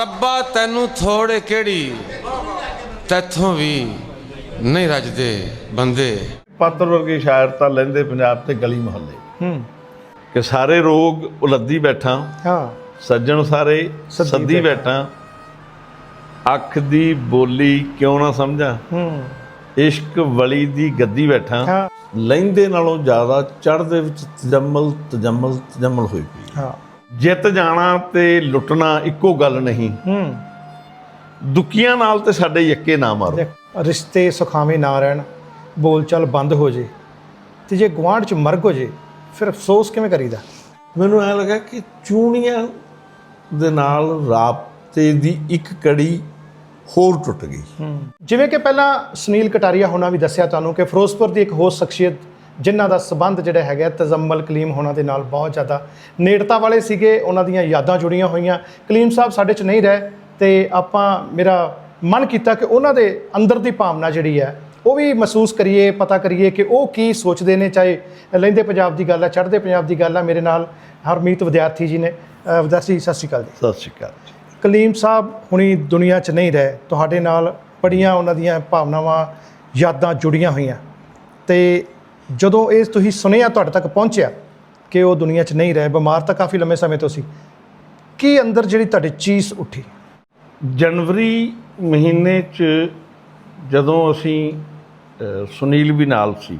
ਰੱਬਾ ਤੈਨੂੰ ਥੋੜੇ ਕਿਹੜੀ? ਤੈਥੋਂ ਵੀ ਨਹੀਂ ਰੱਜਦੇ ਬੰਦੇ। ਪਾਤਰ ਵਰਗੇ ਸ਼ਾਇਰ ਤਾਂ ਲੈਂਦੇ ਪੰਜਾਬ ਤੇ ਗਲੀ ਮੁਹੱਲੇ। ਹੂੰ। ਕਿ ਸਾਰੇ ਰੋਗ ਉਲੱਦੀ ਬੈਠਾ ਹਾਂ। ਸੱਜਣ ਸਾਰੇ ਸੱਦੀ ਬੈਠਾ। ਅੱਖ ਦੀ ਬੋਲੀ ਕਿਉਂ ਨਾ ਸਮਝਾਂ? ਹੂੰ। ਇਸ਼ਕ ਵਲੀ ਦੀ ਗੱਦੀ ਬੈਠਾ। ਲੈਂਦੇ ਨਾਲੋਂ ਜ਼ਿਆਦਾ ਚੜ੍ਹਦੇ ਵਿੱਚ ਤਜਮਲ ਤਜਮਲ ਤਜਮਲ ਹੋਈ ਪਈ। ਹਾਂ। ਜਿੱਤ ਜਾਣਾ ਤੇ ਲੁੱਟਣਾ ਇੱਕੋ ਗੱਲ ਨਹੀਂ। ਹੂੰ। ਦੁੱਕੀਆਂ ਨਾਲ ਤੇ ਸਾਡੇ ਯੱਕੇ ਨਾ ਮਾਰੋ। ਰਿਸ਼ਤੇ ਸੁਖਾਵੇਂ ਨਾ ਰਹਿਣ ਬੋਲਚਾਲ ਬੰਦ ਹੋ ਜੇ ਤੇ ਜੇ ਗੁਆਂਢ ਚ ਮਰਗ ਹੋ ਜੇ ਫਿਰ ਅਫਸੋਸ ਕਿਵੇਂ ਕਰੀਦਾ? ਮੈਨੂੰ ਐ ਲੱਗਾ ਕਿ ਚੂਣੀਆਂ ਦੇ ਨਾਲ ਰਾਬਤੇ ਦੀ ਇੱਕ ਕੜੀ ਹੋਰ ਟੁੱਟ ਗਈ। ਜਿਵੇਂ ਕਿ ਪਹਿਲਾਂ ਸੁਨੀਲ ਕਟਾਰੀਆ ਹੋਣਾ ਵੀ ਦੱਸਿਆ ਤੁਹਾਨੂੰ ਕਿ ਫਿਰੋਜ਼ਪੁਰ ਦੀ ਇੱਕ ਹੋਰ ਸ਼ਖਸੀਅਤ ਜਿਨ੍ਹਾਂ ਦਾ ਸਬੰਧ ਜਿਹੜਾ ਹੈਗਾ ਤਜ਼ਮਲ ਕਲੀਮ ਹੋਣਾ ਦੇ ਨਾਲ ਬਹੁਤ ਜ਼ਿਆਦਾ ਨੇੜਤਾ ਵਾਲੇ ਸੀਗੇ ਉਹਨਾਂ ਦੀਆਂ ਯਾਦਾਂ ਜੁੜੀਆਂ ਹੋਈਆਂ। ਕਲੀਮ ਸਾਹਿਬ ਸਾਡੇ 'ਚ ਨਹੀਂ ਰਹੇ ਤੇ ਆਪਾਂ ਮੇਰਾ ਮਨ ਕੀਤਾ ਕਿ ਉਹਨਾਂ ਦੇ ਅੰਦਰ ਦੀ ਭਾਵਨਾ ਜਿਹੜੀ ਹੈ ਉਹ ਵੀ ਮਹਿਸੂਸ ਕਰੀਏ ਪਤਾ ਕਰੀਏ ਕਿ ਉਹ ਕੀ ਸੋਚਦੇ ਨੇ ਚਾਹੇ ਲੈਂਦੇ ਪੰਜਾਬ ਦੀ ਗੱਲ ਹੈ ਚੜ੍ਹਦੇ ਪੰਜਾਬ ਦੀ ਗੱਲ ਹੈ ਮੇਰੇ ਨਾਲ ਹਰਮੀਤ ਵਿਦਿਆਰਥੀ ਜੀ ਨੇ। ਵਿਦਿਆਰਥੀ ਸਤਿ ਸ਼੍ਰੀ ਅਕਾਲ ਜੀ। ਸਤਿ ਸ਼੍ਰੀ ਅਕਾਲ। ਕਲੀਮ ਸਾਹਿਬ ਹੁਣੀ ਦੁਨੀਆ 'ਚ ਨਹੀਂ ਰਹੇ ਤੁਹਾਡੇ ਨਾਲ ਬੜੀਆਂ ਉਹਨਾਂ ਦੀਆਂ ਭਾਵਨਾਵਾਂ ਯਾਦਾਂ ਜੁੜੀਆਂ ਹੋਈਆਂ। ਤੇ ਜਦੋਂ ਇਹ ਤੁਸੀਂ ਸੁਨੇਹਾ ਤੁਹਾਡੇ ਤੱਕ ਪਹੁੰਚਿਆ ਕਿ ਉਹ ਦੁਨੀਆ 'ਚ ਨਹੀਂ ਰਹੇ ਬਿਮਾਰ ਤਾਂ ਕਾਫੀ ਲੰਮੇ ਸਮੇਂ ਤੋਂ ਸੀ ਕੀ ਅੰਦਰ ਜਿਹੜੀ ਤੁਹਾਡੀ ਚੀਜ਼ ਉੱਠੀ? ਜਨਵਰੀ ਮਹੀਨੇ 'ਚ ਜਦੋਂ ਅਸੀਂ ਸੁਨੀਲ ਵੀ ਨਾਲ ਸੀ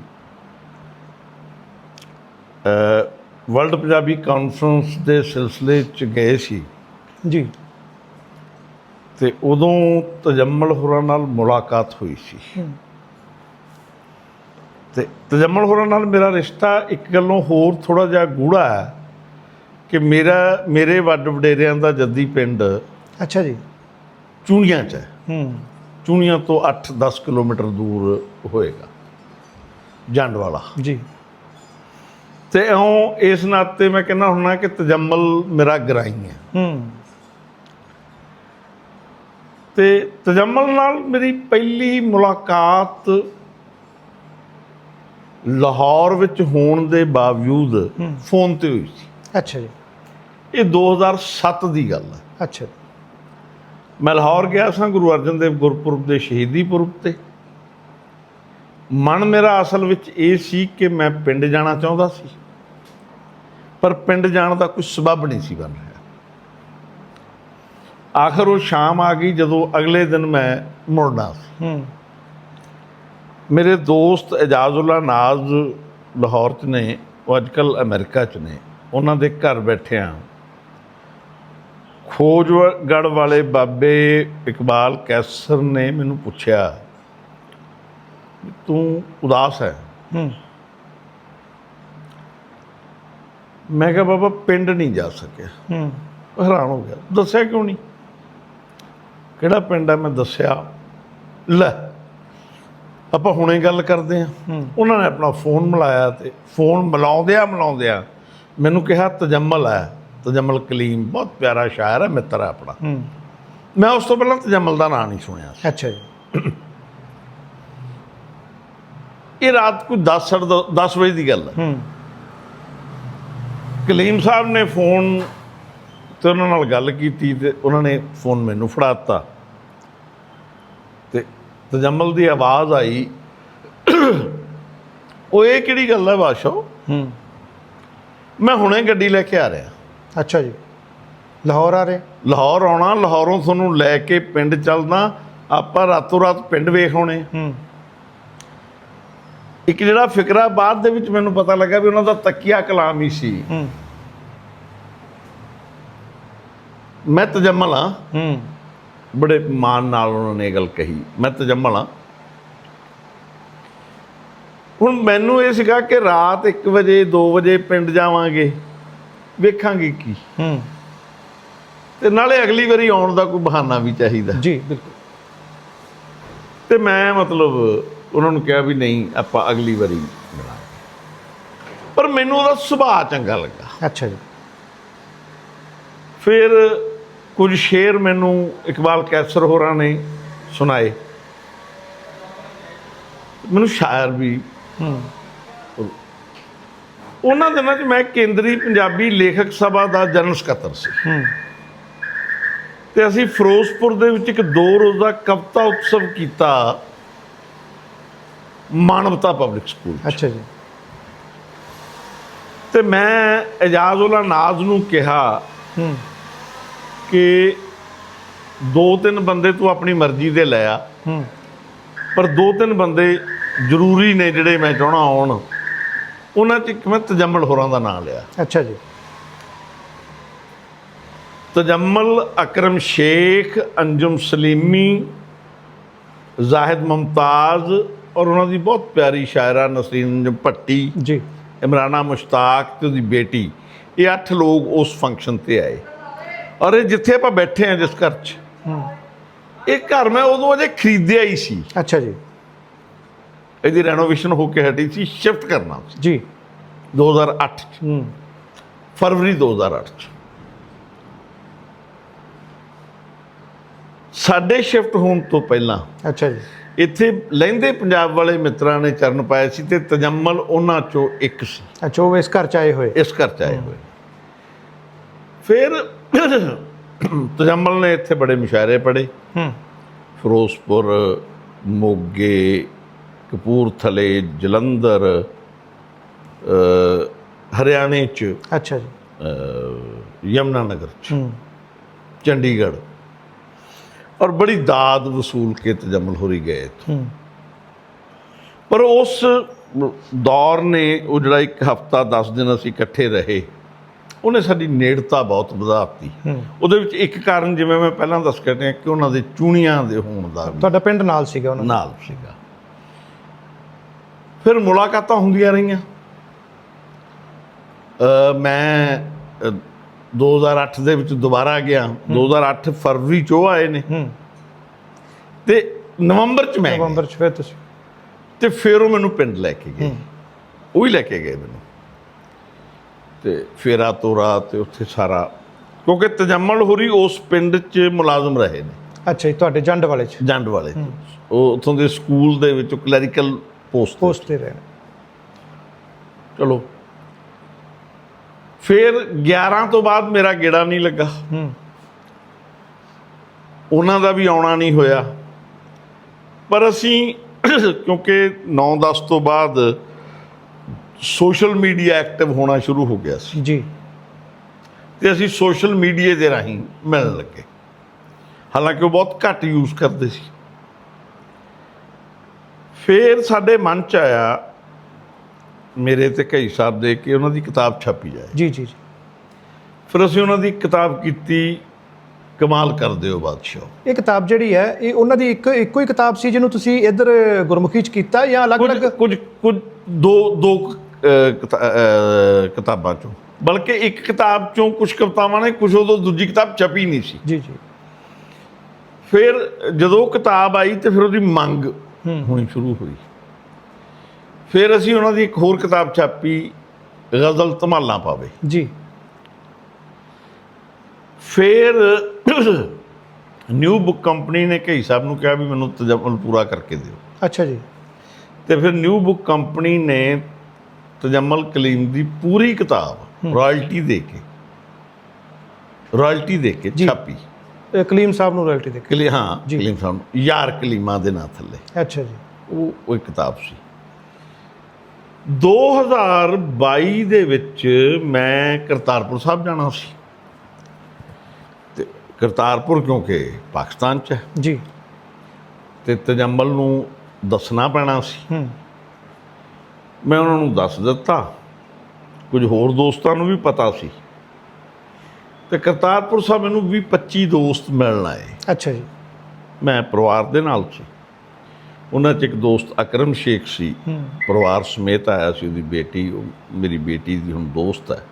ਵਰਲਡ ਪੰਜਾਬੀ ਕਾਨਫਰੰਸ ਦੇ ਸਿਲਸਿਲੇ 'ਚ ਗਏ ਸੀ। ਜੀ। ਤੇ ਉਦੋਂ ਤਜਮਲ ਹੋਰਾਂ ਨਾਲ ਮੁਲਾਕਾਤ ਹੋਈ ਸੀ। ਤੇ ਤਜਮਲ ਹੋਰਾਂ ਨਾਲ ਮੇਰਾ ਰਿਸ਼ਤਾ ਇੱਕ ਗੱਲੋਂ ਹੋਰ ਥੋੜਾ ਜਿਹਾ ਗੂੜਾ ਹੈ ਕਿ ਮੇਰਾ ਮੇਰੇ ਵੱਡ ਵਡੇਰਿਆਂ ਦਾ ਜੱਦੀ ਪਿੰਡ ਅੱਛਾ ਜੀ। ਚੂਣੀਆਂ 'ਚ ਹੈ। ਹੂੰ। ਚੂਣੀਆਂ ਤੋਂ 8-10 ਕਿਲੋਮੀਟਰ ਦੂਰ ਹੋਏਗਾ ਜੰਡ ਵਾਲਾ। ਜੀ। ਤੇ ਇਉਂ ਇਸ ਨਾਤੇ ਮੈਂ ਕਹਿੰਦਾ ਹੁੰਨਾ ਕਿ ਤਜਮਲ ਮੇਰਾ ਗਰਾਈ ਹੈ। ਹੂੰ। ਤੇ ਤਜਮਲ ਨਾਲ ਮੇਰੀ ਪਹਿਲੀ ਮੁਲਾਕਾਤ ਲਾਹੌਰ ਵਿੱਚ ਹੋਣ ਦੇ ਬਾਵਜੂਦ ਫੋਨ ਤੇ ਹੋਈ ਸੀ। ਅੱਛਾ ਜੀ। ਇਹ 2007 ਦੀ ਗੱਲ ਹੈ। ਅੱਛਾ ਮੈਂ ਲਾਹੌਰ ਗਿਆ ਸਾਂ ਗੁਰੂ ਅਰਜਨ ਦੇਵ ਗੁਰਪੁਰਬ ਦੇ ਸ਼ਹੀਦੀ ਪੁਰਬ ਤੇ। ਮਨ ਮੇਰਾ ਅਸਲ ਵਿੱਚ ਇਹ ਸੀ ਕਿ ਮੈਂ ਪਿੰਡ ਜਾਣਾ ਚਾਹੁੰਦਾ ਸੀ। ਪਰ ਪਿੰਡ ਜਾਣ ਦਾ ਕੋਈ ਸਬਬ ਨਹੀਂ ਸੀ ਬਣ ਰਿਹਾ। ਆਖਰ ਉਹ ਸ਼ਾਮ ਆ ਗਈ ਜਦੋਂ ਅਗਲੇ ਦਿਨ ਮੈਂ ਮੁੜਨਾ ਸੀ। ਹੂੰ। ਮੇਰੇ ਦੋਸਤ ਇਜਾਜ਼ੁੱਲਾ ਨਾਜ਼ ਲਾਹੌਰ 'ਚ ਨੇ ਉਹ ਅੱਜਕੱਲ ਅਮਰੀਕਾ 'ਚ ਨੇ। ਉਹਨਾਂ ਦੇ ਘਰ ਬੈਠਿਆਂ ਖੋਜਗੜ ਵਾਲੇ ਬਾਬੇ ਇਕਬਾਲ ਕੈਸਰ ਨੇ ਮੈਨੂੰ ਪੁੱਛਿਆ ਤੂੰ ਉਦਾਸ ਹੈ। ਮੈਂ ਕਿਹਾ ਬਾਬਾ ਪਿੰਡ ਨਹੀਂ ਜਾ ਸਕਿਆ। ਹੂੰ। ਹੈਰਾਨ ਹੋ ਗਿਆ। ਦੱਸਿਆ ਕਿਉਂ ਨਹੀਂ? ਕਿਹੜਾ ਪਿੰਡ ਹੈ? ਮੈਂ ਦੱਸਿਆ ਲੈ ਆਪਾਂ ਹੁਣੇ ਗੱਲ ਕਰਦੇ ਹਾਂ। ਉਹਨਾਂ ਨੇ ਆਪਣਾ ਫੋਨ ਮਿਲਾਇਆ ਤੇ ਫੋਨ ਮਿਲਾਉਂਦਿਆਂ ਮਿਲਾਉਂਦਿਆਂ ਮੈਨੂੰ ਕਿਹਾ ਤਜਮਲ ਹੈ ਤਜਮਲ ਕਲੀਮ ਬਹੁਤ ਪਿਆਰਾ ਸ਼ਾਇਰ ਹੈ ਮਿੱਤਰ ਹੈ ਆਪਣਾ। ਮੈਂ ਉਸ ਤੋਂ ਪਹਿਲਾਂ ਤਜਮਲ ਦਾ ਨਾਂ ਨਹੀਂ ਸੁਣਿਆ। ਅੱਛਾ ਜੀ। ਇਹ ਰਾਤ ਕੋਈ 10 10 ਵਜੇ ਦੀ ਗੱਲ ਹੈ। ਕਲੀਮ ਸਾਹਿਬ ਨੇ ਫੋਨ ਤੇ ਉਹਨਾਂ ਨਾਲ ਗੱਲ ਕੀਤੀ ਤੇ ਉਹਨਾਂ ਨੇ ਫੋਨ ਮੈਨੂੰ ਫੜਾਤਾ ਤਜਮਲ ਦੀ ਆਵਾਜ਼ ਆਈ। ਉਹ ਇਹ ਕਿਹੜੀ ਗੱਲ ਹੈ ਬਾਦਸ਼ਾਹ? ਹੂੰ। ਮੈਂ ਹੁਣੇ ਗੱਡੀ ਲੈ ਕੇ ਆ ਰਿਹਾ। ਅੱਛਾ ਜੀ। ਲਾਹੌਰ ਆ ਰਹੇ? ਲਾਹੌਰ ਆਉਣਾ ਲਾਹੌਰੋਂ ਤੁਹਾਨੂੰ ਲੈ ਕੇ ਪਿੰਡ ਚੱਲਦਾ। ਆਪਾਂ ਰਾਤੋਂ ਰਾਤ ਪਿੰਡ ਵੇਖ ਆਉਣੇ। ਹੂੰ। ਇੱਕ ਜਿਹੜਾ ਫਿਕਰਾ ਬਾਅਦ ਦੇ ਵਿੱਚ ਮੈਨੂੰ ਪਤਾ ਲੱਗਾ ਵੀ ਉਹਨਾਂ ਦਾ ਤਕੀਆ ਕਲਾਮ ਹੀ ਸੀ। ਹੂੰ। ਮੈਂ ਤਜਮਲ ਹਾਂ। ਹੂੰ। ਬੜੇ ਮਾਣ ਨਾਲ ਉਹਨਾਂ ਨੇ ਇਹ ਗੱਲ ਕਹੀ। ਮੈਂ ਤਜਮਲ ਹਾਂ ਹੁਣ ਮੈਨੂੰ ਇਹ ਸੀਗਾ ਕਿ ਰਾਤ 1 ਵਜੇ 2 ਵਜੇ ਪਿੰਡ ਜਾਵਾਂਗੇ। ਵੇਖਾਂਗੇ ਕੀ। ਹੂੰ। ਤੇ ਨਾਲੇ ਅਗਲੀ ਵਾਰੀ ਆਉਣ ਦਾ ਕੋਈ ਬਹਾਨਾ ਵੀ ਚਾਹੀਦਾ। ਜੀ ਬਿਲਕੁਲ। ਤੇ ਮੈਂ ਮਤਲਬ ਉਹਨਾਂ ਨੂੰ ਕਿਹਾ ਵੀ ਨਹੀਂ ਆਪਾਂ ਅਗਲੀ ਵਾਰੀ ਮਿਲਾਂਗੇ। ਪਰ ਮੈਨੂੰ ਉਹਦਾ ਸੁਭਾਅ ਚੰਗਾ ਲੱਗਾ। ਅੱਛਾ ਜੀ। ਫਿਰ ਕੁਝ ਸ਼ੇਰ ਮੈਨੂੰ ਇਕਬਾਲ ਕੈਸਰ ਹੋਰਾਂ ਨੇ ਸੁਣਾਏ। ਮੈਨੂੰ ਸ਼ਾਇਰ ਵੀ ਹੂੰ। ਉਹਨਾਂ ਦਿਨਾਂ 'ਚ ਮੈਂ ਕੇਂਦਰੀ ਪੰਜਾਬੀ ਲੇਖਕ ਸਭਾ ਦਾ ਜਨਰਲ ਸਕੱਤਰ ਸੀ। ਹੂੰ। ਤੇ ਅਸੀਂ ਫਿਰੋਜ਼ਪੁਰ ਦੇ ਵਿੱਚ ਇੱਕ ਦੋ ਰੋਜ਼ਾ ਕਵਿਤਾ ਉਤਸਵ ਕੀਤਾ ਮਾਨਵਤਾ ਪਬਲਿਕ ਸਕੂਲ ਅੱਛਾ ਜੀ। ਤੇ ਮੈਂ ਇਜਾਜ਼ੁੱਲਾ ਨਾਜ਼ ਨੂੰ ਕਿਹਾ ਹੂੰ। ਕਿ ਦੋ ਤਿੰਨ ਬੰਦੇ ਤੂੰ ਆਪਣੀ ਮਰਜ਼ੀ ਦੇ ਲੈ ਆ। ਹੂੰ। ਪਰ ਦੋ ਤਿੰਨ ਬੰਦੇ ਜ਼ਰੂਰੀ ਨੇ ਜਿਹੜੇ ਮੈਂ ਚਾਹਣਾ ਆਉਣ। ਉਹਨਾਂ 'ਚ ਇੱਕ ਮੈਂ ਤਜਮਲ ਹੋਰਾਂ ਦਾ ਨਾਮ ਲਿਆ। ਅੱਛਾ ਜੀ। ਤਜਮਲ ਅਕਰਮ ਸ਼ੇਖ ਅੰਜਮ ਸਲੀਮੀ ਜ਼ਾਹਿਦ ਮੁਮਤਾਜ਼ ਔਰ ਉਹਨਾਂ ਦੀ ਬਹੁਤ ਪਿਆਰੀ ਸ਼ਾਇਰਾ ਨਸਰੀਨ ਭੱਟੀ ਜੀ। ਇਮਰਾਨਾ ਮੁਸ਼ਤਾਕ ਤੇ ਉਹਦੀ ਬੇਟੀ। ਇਹ ਅੱਠ ਲੋਕ ਉਸ ਫੰਕਸ਼ਨ ਤੇ ਆਏ। ਔਰ ਇਹ ਜਿੱਥੇ ਆਪਾਂ ਬੈਠੇ ਆ ਜਿਸ ਘਰ 'ਚ ਇਹ ਘਰ ਮੈਂ ਉਦੋਂ ਅਜੇ ਖਰੀਦਿਆ ਹੀ ਸੀ। ਅੱਛਾ ਜੀ। ਇਹਦੀ ਰੈਨੋਵੇਸ਼ਨ ਹੋ ਕੇ ਹਟੀ ਸੀ ਸ਼ਿਫਟ ਕਰਨਾ ਸੀ। ਜੀ। 2008 ਚ। ਹੂੰ। ਫਰਵਰੀ 2008 ਚ। ਸਾਡੇ ਸ਼ਿਫਟ ਹੋਣ ਤੋਂ ਪਹਿਲਾਂ ਅੱਛਾ ਜੀ। ਇੱਥੇ ਲਹਿੰਦੇ ਪੰਜਾਬ ਵਾਲੇ ਮਿੱਤਰਾਂ ਨੇ ਚਰਨ ਪਾਏ ਸੀ ਤੇ ਤਜਮਲ ਉਹਨਾਂ ਚੋਂ ਇੱਕ ਸੀ। ਅੱਛਾ ਉਹ ਇਸ ਘਰ ਚ ਆਏ ਹੋਏ। ਇਸ ਘਰ ਚ ਆਏ ਹੋਏ। ਫਿਰ ਤਜਮਲ ਨੇ ਇੱਥੇ ਬੜੇ ਮੁਸ਼ਾਇਰੇ ਪੜੇ ਹੂੰ। ਫਿਰੋਜ਼ਪੁਰ ਮੋਗੇ ਕਪੂਰਥਲੇ ਜਲੰਧਰ ਅ, ਹਰਿਆਣੇ ਚ ਅੱਛਾ ਜੀ। ਯਮਨਾ ਨਗਰ ਚ ਹੂੰ। ਚੰਡੀਗੜ੍ਹ। ਔਰ ਬੜੀ ਦਾਦ ਵਸੂਲ ਕੇ ਤਜਮਲ ਹੋਰੀ ਗਏ ਇੱਥੋਂ। ਹੂੰ। ਪਰ ਉਸ ਦੌਰ ਨੇ ਉਹ ਜਿਹੜਾ ਇੱਕ ਹਫਤਾ 10 ਦਿਨ ਅਸੀਂ ਇਕੱਠੇ ਰਹੇ। ਉਹਨੇ ਸਾਡੀ ਨੇੜਤਾ ਬਹੁਤ ਵਧਾਤੀ। ਉਹਦੇ ਵਿੱਚ ਇੱਕ ਕਾਰਨ ਜਿਵੇਂ ਮੈਂ ਪਹਿਲਾਂ ਦੱਸ ਕੇ ਹਟਿਆ ਕਿ ਉਹਨਾਂ ਦੇ ਚੂਣੀਆਂ ਦੇ ਹੋਣ ਦਾ ਤੁਹਾਡਾ ਪਿੰਡ ਨਾਲ ਸੀਗਾ ਉਹਨਾਂ ਨਾਲ ਸੀਗਾ। ਫਿਰ ਮੁਲਾਕਾਤਾਂ ਹੁੰਦੀਆਂ ਰਹੀਆਂ। ਮੈਂ ਅ, 2008 ਦੇ ਵਿੱਚ ਦੁਬਾਰਾ ਗਿਆ। 2008 ਫਰਵਰੀ ਚ ਉਹ ਆਏ ਨੇ। ਤੇ ਨਵੰਬਰ ਚ ਮੈਂ। ਨਵੰਬਰ ਚ ਫਿਰ ਤੁਸੀਂ? ਤੇ ਫਿਰ ਉਹ ਮੈਨੂੰ ਪਿੰਡ ਲੈ ਕੇ ਗਏ। ਉਹ ਹੀ ਲੈ ਕੇ ਗਏ ਮੈਨੂੰ। ਤੇ ਫੇਰਾ ਤੋਰਾ ਤੇ ਉੱਥੇ ਸਾਰਾ ਕਿਉਂਕਿ ਤਜਮਲ ਹੋਰੀ ਉਸ ਪਿੰਡ 'ਚ ਮੁਲਾਜ਼ਮ ਰਹੇ ਨੇ। ਅੱਛਾ ਜੀ ਤੁਹਾਡੇ ਜੰਡ ਵਾਲੇ ਚ? ਜੰਡ ਵਾਲੇ 'ਚ। ਉਹ ਉੱਥੋਂ ਦੇ ਸਕੂਲ ਦੇ ਵਿੱਚ ਕਲੈਰੀਕਲ ਪੋਸਟ ਪੋਸਟ ਤੇ ਰਹੇ ਚਲੋ। ਫਿਰ 11 ਤੋਂ ਬਾਅਦ ਮੇਰਾ ਗੇੜਾ ਨਹੀਂ ਲੱਗਾ। ਹੂੰ। ਉਹਨਾਂ ਦਾ ਵੀ ਆਉਣਾ ਨਹੀਂ ਹੋਇਆ। ਪਰ ਅਸੀਂ ਕਿਉਂਕਿ 9-10 ਤੋਂ ਬਾਅਦ ਸੋਸ਼ਲ ਮੀਡੀਆ ਐਕਟਿਵ ਹੋਣਾ ਸ਼ੁਰੂ ਹੋ ਗਿਆ ਸੀ। ਜੀ। ਤੇ ਅਸੀਂ ਸੋਸ਼ਲ ਮੀਡੀਆ ਦੇ ਰਾਹੀਂ ਮਿਲਣ ਲੱਗੇ। ਹਾਲਾਂਕਿ ਉਹ ਬਹੁਤ ਘੱਟ ਯੂਜ਼ ਕਰਦੇ ਸੀ। ਫਿਰ ਸਾਡੇ ਮਨ ਚ ਆਇਆ ਮੇਰੇ ਤੇ ਕਈ ਸਾਹਿਬ ਦੇ ਕਿ ਉਹਨਾਂ ਦੀ ਕਿਤਾਬ ਛਾਪੀ ਜਾਏ। ਜੀ ਜੀ ਜੀ। ਫਿਰ ਅਸੀਂ ਉਹਨਾਂ ਦੀ ਕਿਤਾਬ ਕੀਤੀ ਕਮਾਲ ਕਰ ਦਿਓ ਬਾਦਸ਼ਾਹ। ਇਹ ਕਿਤਾਬ ਜਿਹੜੀ ਹੈ ਇਹ ਉਹਨਾਂ ਦੀ ਇੱਕ ਇੱਕੋ ਹੀ ਕਿਤਾਬ ਸੀ ਜਿਹਨੂੰ ਤੁਸੀਂ ਇੱਧਰ ਗੁਰਮੁਖੀ ਚ ਕੀਤਾ ਜਾਂ ਅਲੱਗ-ਅਲੱਗ? ਕੁਝ ਕੁਝ ਦੋ ਦੋ ਕਿਤਾਬਾਂ ਚੋਂ। ਬਲਕਿ ਇੱਕ ਕਿਤਾਬ ਚੋਂ ਕੁਝ ਕਵਿਤਾਵਾਂ ਨੇ ਕੁਝ ਉਦੋਂ ਦੂਜੀ ਕਿਤਾਬ ਛਪੀ ਨਹੀਂ ਸੀ। ਜੀ ਜੀ। ਫਿਰ ਜਦੋਂ ਕਿਤਾਬ ਆਈ ਤੇ ਫਿਰ ਉਹਦੀ ਮੰਗ। ਹੋਣੀ ਸ਼ੁਰੂ ਹੋਈ। ਫਿਰ ਅਸੀਂ ਉਹਨਾਂ ਦੀ ਇੱਕ ਹੋਰ ਕਿਤਾਬ ਛਾਪੀ ਗਜ਼ਲ ਧਮਾਲਾਂ ਪਾਵੇ। ਜੀ। ਫਿਰ ਨਿਊ ਬੁੱਕ ਕੰਪਨੀ ਨੇ ਕਈ ਸਾਹਿਬ ਨੂੰ ਕਿਹਾ ਵੀ ਮੈਨੂੰ ਤਜਮਲ ਪੂਰਾ ਕਰਕੇ ਦਿਓ। ਅੱਛਾ ਜੀ। ਤੇ ਫਿਰ ਨਿਊ ਬੁੱਕ ਕੰਪਨੀ ਨੇ ਤਜਮਲ ਕਲੀਮ ਦੀ ਪੂਰੀ ਕਿਤਾਬ ਰਾਇਲਟੀ ਦੇ ਕੇ ਰਾਇਲਟੀ ਦੇ ਕੇ। ਛਾਪੀ। ਇਹ ਕਲੀਮ ਸਾਹਿਬ ਨੂੰ ਰਾਇਲਟੀ ਦੇ ਕਲੀ ਹਾਂ। ਕਲੀਮ ਸਾਹਿਬ ਨੂੰ, ਯਾਰ ਕਲੀਮਾਂ ਦੇ ਨਾਂ ਥੱਲੇ। ਅੱਛਾ ਜੀ। ਉਹ ਉਹ ਕਿਤਾਬ ਸੀ। 2022 ਦੇ ਵਿੱਚ ਮੈਂ ਕਰਤਾਰਪੁਰ ਸਾਹਿਬ ਜਾਣਾ ਸੀ। ਤੇ ਕਰਤਾਰਪੁਰ ਕਿਉਂਕਿ ਪਾਕਿਸਤਾਨ 'ਚ ਹੈ। ਜੀ। ਤੇ ਤਜਮਲ ਨੂੰ ਦੱਸਣਾ ਪੈਣਾ ਸੀ। ਹੂੰ। ਮੈਂ ਉਹਨਾਂ ਨੂੰ ਦੱਸ ਦਿੱਤਾ। ਕੁਝ ਹੋਰ ਦੋਸਤਾਂ ਨੂੰ ਵੀ ਪਤਾ ਸੀ। ਤੇ ਕਰਤਾਰਪੁਰ ਸਾਹਿਬ ਮੈਨੂੰ 20 25 ਦੋਸਤ ਮਿਲਣ ਆਏ। ਅੱਛਾ ਜੀ। ਮੈਂ ਪਰਿਵਾਰ ਦੇ ਨਾਲ ਸੀ। ਉਹਨਾਂ 'ਚ ਇੱਕ ਦੋਸਤ ਅਕਰਮ ਸ਼ੇਖ ਸੀ। ਪਰਿਵਾਰ ਸਮੇਤ ਆਇਆ ਸੀ ਉਹਦੀ ਬੇਟੀ। ਉਹ ਮੇਰੀ ਬੇਟੀ ਦੀ ਹੁਣ ਦੋਸਤ ਹੈ।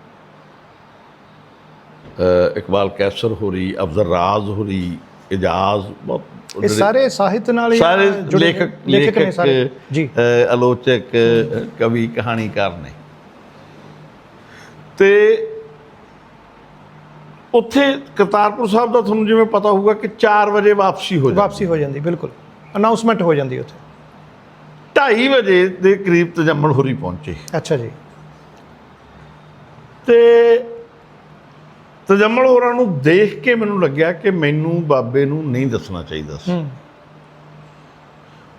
ਇਕਬਾਲ ਕੈਸਰ ਹੋਰੀ ਅਫਜ਼ਲ ਰਾਜ਼ ਹੋਰੀ ਇਜਾਜ਼ ਬਹੁਤ ਇਹ ਸਾਰੇ ਸਾਹਿਤ ਨਾਲ ਹੀ ਸਾਰੇ? ਲੇਖਕ ਲੇਖਕ ਨੇ ਸਾਰੇ। ਜੀ। ਆਲੋਚਕ ਕਵੀ ਕਹਾਣੀਕਾਰ ਨੇ। ਤੇ ਉੱਥੇ ਕਰਤਾਰਪੁਰ ਸਾਹਿਬ ਦਾ ਤੁਹਾਨੂੰ ਜਿਵੇਂ ਪਤਾ ਹੋਊਗਾ ਕਿ 4 ਵਜੇ ਵਾਪਸੀ ਹੋ ਜਾਂਦੀ। ਵਾਪਸੀ ਹੋ ਜਾਂਦੀ ਬਿਲਕੁਲ। ਅਨਾਉਂਸਮੈਂਟ ਹੋ ਜਾਂਦੀ ਉੱਥੇ। 2:30 ਵਜੇ ਦੇ ਕਰੀਬ ਤਜਮਲ ਹੋਰੀ ਪਹੁੰਚੇ। ਅੱਛਾ ਜੀ। ਤੇ ਤਜਮਲ ਹੋਰਾਂ ਨੂੰ ਦੇਖ ਕੇ ਮੈਨੂੰ ਲੱਗਿਆ ਕਿ ਮੈਨੂੰ ਬਾਬੇ ਨੂੰ ਨਹੀਂ ਦੱਸਣਾ ਚਾਹੀਦਾ ਸੀ। ਹੂੰ।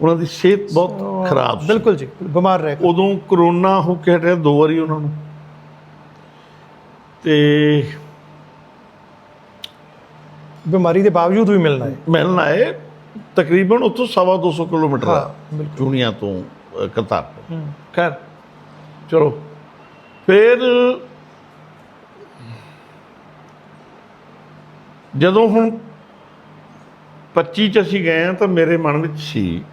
ਉਹਨਾਂ ਦੀ ਸਿਹਤ ਬਹੁਤ ਖਰਾਬ ਸੀ। ਬਿਲਕੁਲ ਜੀ ਬਿਮਾਰ ਰਹਿ ਗਏ ਉਦੋਂ ਕਰੋਨਾ ਹੋ ਕੇ ਹਟਿਆ ਦੋ ਵਾਰੀ ਉਹਨਾਂ ਨੂੰ। ਤੇ ਬਿਮਾਰੀ ਦੇ ਬਾਵਜੂਦ ਵੀ ਮਿਲਣਾ ਹੈ। ਮਿਲਣ ਆਏ ਤਕਰੀਬਨ ਉੱਥੋਂ ਸਵਾ 200 ਕਿਲੋਮੀਟਰ ਆ ਹਾਂ ਚੂੜੀਆਂ ਤੋਂ ਕਰਤਾਰਪੁਰ। ਹੂੰ ਖੈਰ। ਚਲੋ ਫਿਰ ਜਦੋਂ ਹੁਣ 25 ਚ ਅਸੀਂ ਗਏ ਆ ਤਾਂ ਮੇਰੇ ਮਨ ਵਿੱਚ ਸੀ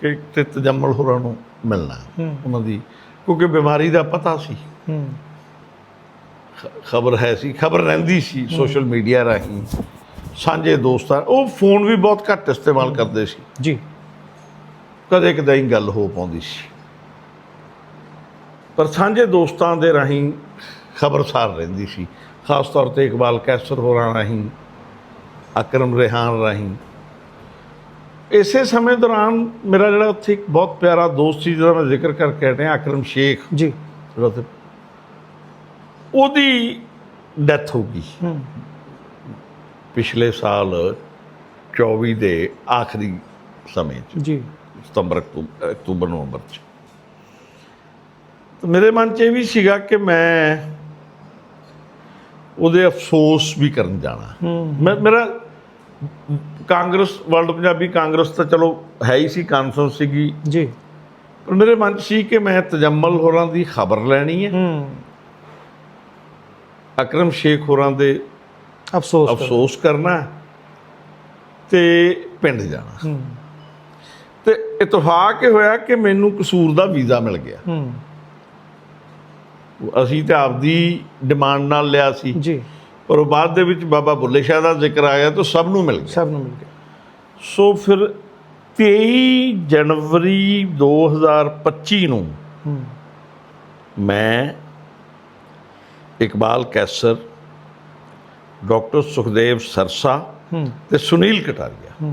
ਕਿ ਤੇ ਤਜਮਲ ਹੋਰਾਂ ਨੂੰ ਮਿਲਣਾ ਉਹਨਾਂ ਦੀ ਕਿਉਂਕਿ ਬਿਮਾਰੀ ਦਾ ਪਤਾ ਸੀ। ਖਬਰ ਹੈ ਸੀ ਖਬਰ ਰਹਿੰਦੀ ਸੀ ਸੋਸ਼ਲ ਮੀਡੀਆ ਰਾਹੀਂ ਸਾਂਝੇ ਦੋਸਤਾਂ ਉਹ ਫੋਨ ਵੀ ਬਹੁਤ ਘੱਟ ਇਸਤੇਮਾਲ ਕਰਦੇ ਸੀ। ਜੀ। ਕਦੇ ਕਦੇ ਹੀ ਗੱਲ ਹੋ ਪਾਉਂਦੀ ਸੀ। ਪਰ ਸਾਂਝੇ ਦੋਸਤਾਂ ਦੇ ਰਾਹੀਂ ਖਬਰਸਾਰ ਰਹਿੰਦੀ ਸੀ। ਖਾਸ ਤੌਰ ਤੇ ਇਕਬਾਲ ਕੈਸਰ ਹੋਰਾਂ ਰਾਹੀਂ ਅਕਰਮ ਰਿਹਾਨ ਰਾਹੀਂ। ਇਸੇ ਸਮੇਂ ਦੌਰਾਨ ਮੇਰਾ ਜਿਹੜਾ ਉੱਥੇ ਇੱਕ ਬਹੁਤ ਪਿਆਰਾ ਦੋਸਤ ਸੀ ਜਿਹਦਾ ਮੈਂ ਜ਼ਿਕਰ ਕਰਕੇ ਹਟਿਆ ਅਕਰਮ ਸ਼ੇਖ। ਜੀ। ਉਹਦੀ ਡੈਥ ਹੋ ਗਈ। ਪਿਛਲੇ ਸਾਲ 24 ਦੇ ਆਖਰੀ ਸਮੇਂ 'ਚ। ਜੀ। ਸਤੰਬਰ ਅਕਤੂਬਰ ਨਵੰਬਰ ਚ। ਤਾਂ ਮੇਰੇ ਮਨ ਚ ਇਹ ਵੀ ਸੀਗਾ ਕਿ ਮੈਂ ਉਹਦੇ ਅਫਸੋਸ ਵੀ ਕਰਨ ਜਾਣਾ। ਮੈਂ ਮੇਰਾ ਕਾਂਗਰਸ ਵਰਲਡ ਪੰਜਾਬੀ ਕਾਂਗਰਸ ਤਾਂ ਚਲੋ ਹੈ ਹੀ ਸੀ ਕਾਨਫਰੰਸ ਸੀਗੀ। ਜੀ। ਪਰ ਮੇਰੇ ਮਨ 'ਚ ਸੀ ਕਿ ਮੈਂ ਤਜਮਲ ਹੋਰਾਂ ਦੀ ਖਬਰ ਲੈਣੀ ਹੈ। ਹੂੰ। ਅਕਰਮ ਸ਼ੇਖ ਹੋਰਾਂ ਦੇ ਅਫਸੋਸ। ਅਫਸੋਸ ਕਰਨਾ ਤੇ ਪਿੰਡ ਜਾਣਾ। ਹੂੰ। ਤੇ ਇਤਫਾਕ ਇਹ ਹੋਇਆ ਕਿ ਮੈਨੂੰ ਕਸੂਰ ਦਾ ਵੀਜ਼ਾ ਮਿਲ ਗਿਆ। ਹੂੰ। ਅਸੀਂ ਤੇ ਆਪਦੀ ਡਿਮਾਂਡ ਨਾਲ ਲਿਆ ਸੀ। ਜੀ। ਉਹ ਬਾਅਦ ਦੇ ਵਿੱਚ ਬਾਬਾ ਬੁੱਲੇ ਸ਼ਾਹ ਦਾ ਜ਼ਿਕਰ ਆਇਆ ਤਾਂ ਸਭ ਨੂੰ ਮਿਲ ਗਿਆ। ਸਭ ਨੂੰ ਮਿਲ ਗਿਆ। ਸੋ ਫਿਰ 23 ਜਨਵਰੀ 2025 ਨੂੰ ਮੈਂ ਇਕਬਾਲ ਕੈਸਰ ਡਾਕਟਰ ਸੁਖਦੇਵ ਸਰਸਾ ਤੇ ਸੁਨੀਲ ਕਟਾਰੀਆ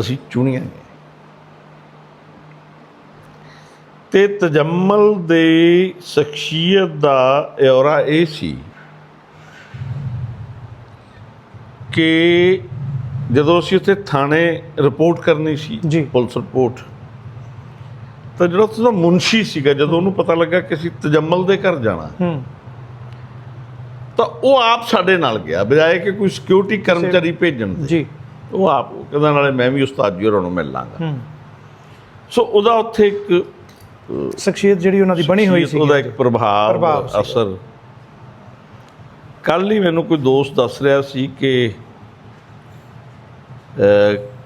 ਅਸੀਂ ਚੁਣੀਆਂ ਗਏ ਤੇ ਤਜਮਲ ਦੇ ਸ਼ਖਸੀਅਤ ਦਾ ਔਰਾ ਇਹ ਸੀ ਕਿ ਜਦੋਂ ਅਸੀਂ ਉੱਥੇ ਥਾਣੇ ਰਿਪੋਰਟ ਕਰਨੀ ਸੀ ਜੀ। ਪੁਲਿਸ ਰਿਪੋਰਟ ਤਾਂ ਜਿਹੜਾ ਉੱਥੇ ਦਾ ਮੁਨਸ਼ੀ ਸੀਗਾ ਜਦੋਂ ਉਹਨੂੰ ਪਤਾ ਲੱਗਾ ਕਿ ਅਸੀਂ ਤਜਮਲ ਦੇ ਘਰ ਜਾਣਾ ਹੂੰ। ਤਾਂ ਉਹ ਆਪ ਸਾਡੇ ਨਾਲ ਗਿਆ ਬਜਾਏ ਕਿ ਕੋਈ ਸਿਕਿਉਰਿਟੀ ਕਰਮਚਾਰੀ ਭੇਜਣ ਦੇ। ਜੀ। ਉਹ ਆਪ ਕਹਿੰਦਾ ਨਾਲੇ ਮੈਂ ਵੀ ਉਸਤਾਦ ਜੀ ਹੋਰਾਂ ਨੂੰ ਮਿਲ ਲਾਂਗਾ ਹੂੰ। ਸੋ ਉਹਦਾ ਉੱਥੇ ਇੱਕ ਸ਼ਖਸੀਅਤ ਜਿਹੜੀ ਉਹਨਾਂ ਦੀ ਬਣੀ ਹੋਈ ਸੀ ਉਹਦਾ ਇੱਕ ਪ੍ਰਭਾਵ ਪ੍ਰਭਾਵ ਸੀਗਾ। ਅਸਰ ਕੱਲ ਹੀ ਮੈਨੂੰ ਕੋਈ ਦੋਸਤ ਦੱਸ ਰਿਹਾ ਸੀ ਕਿ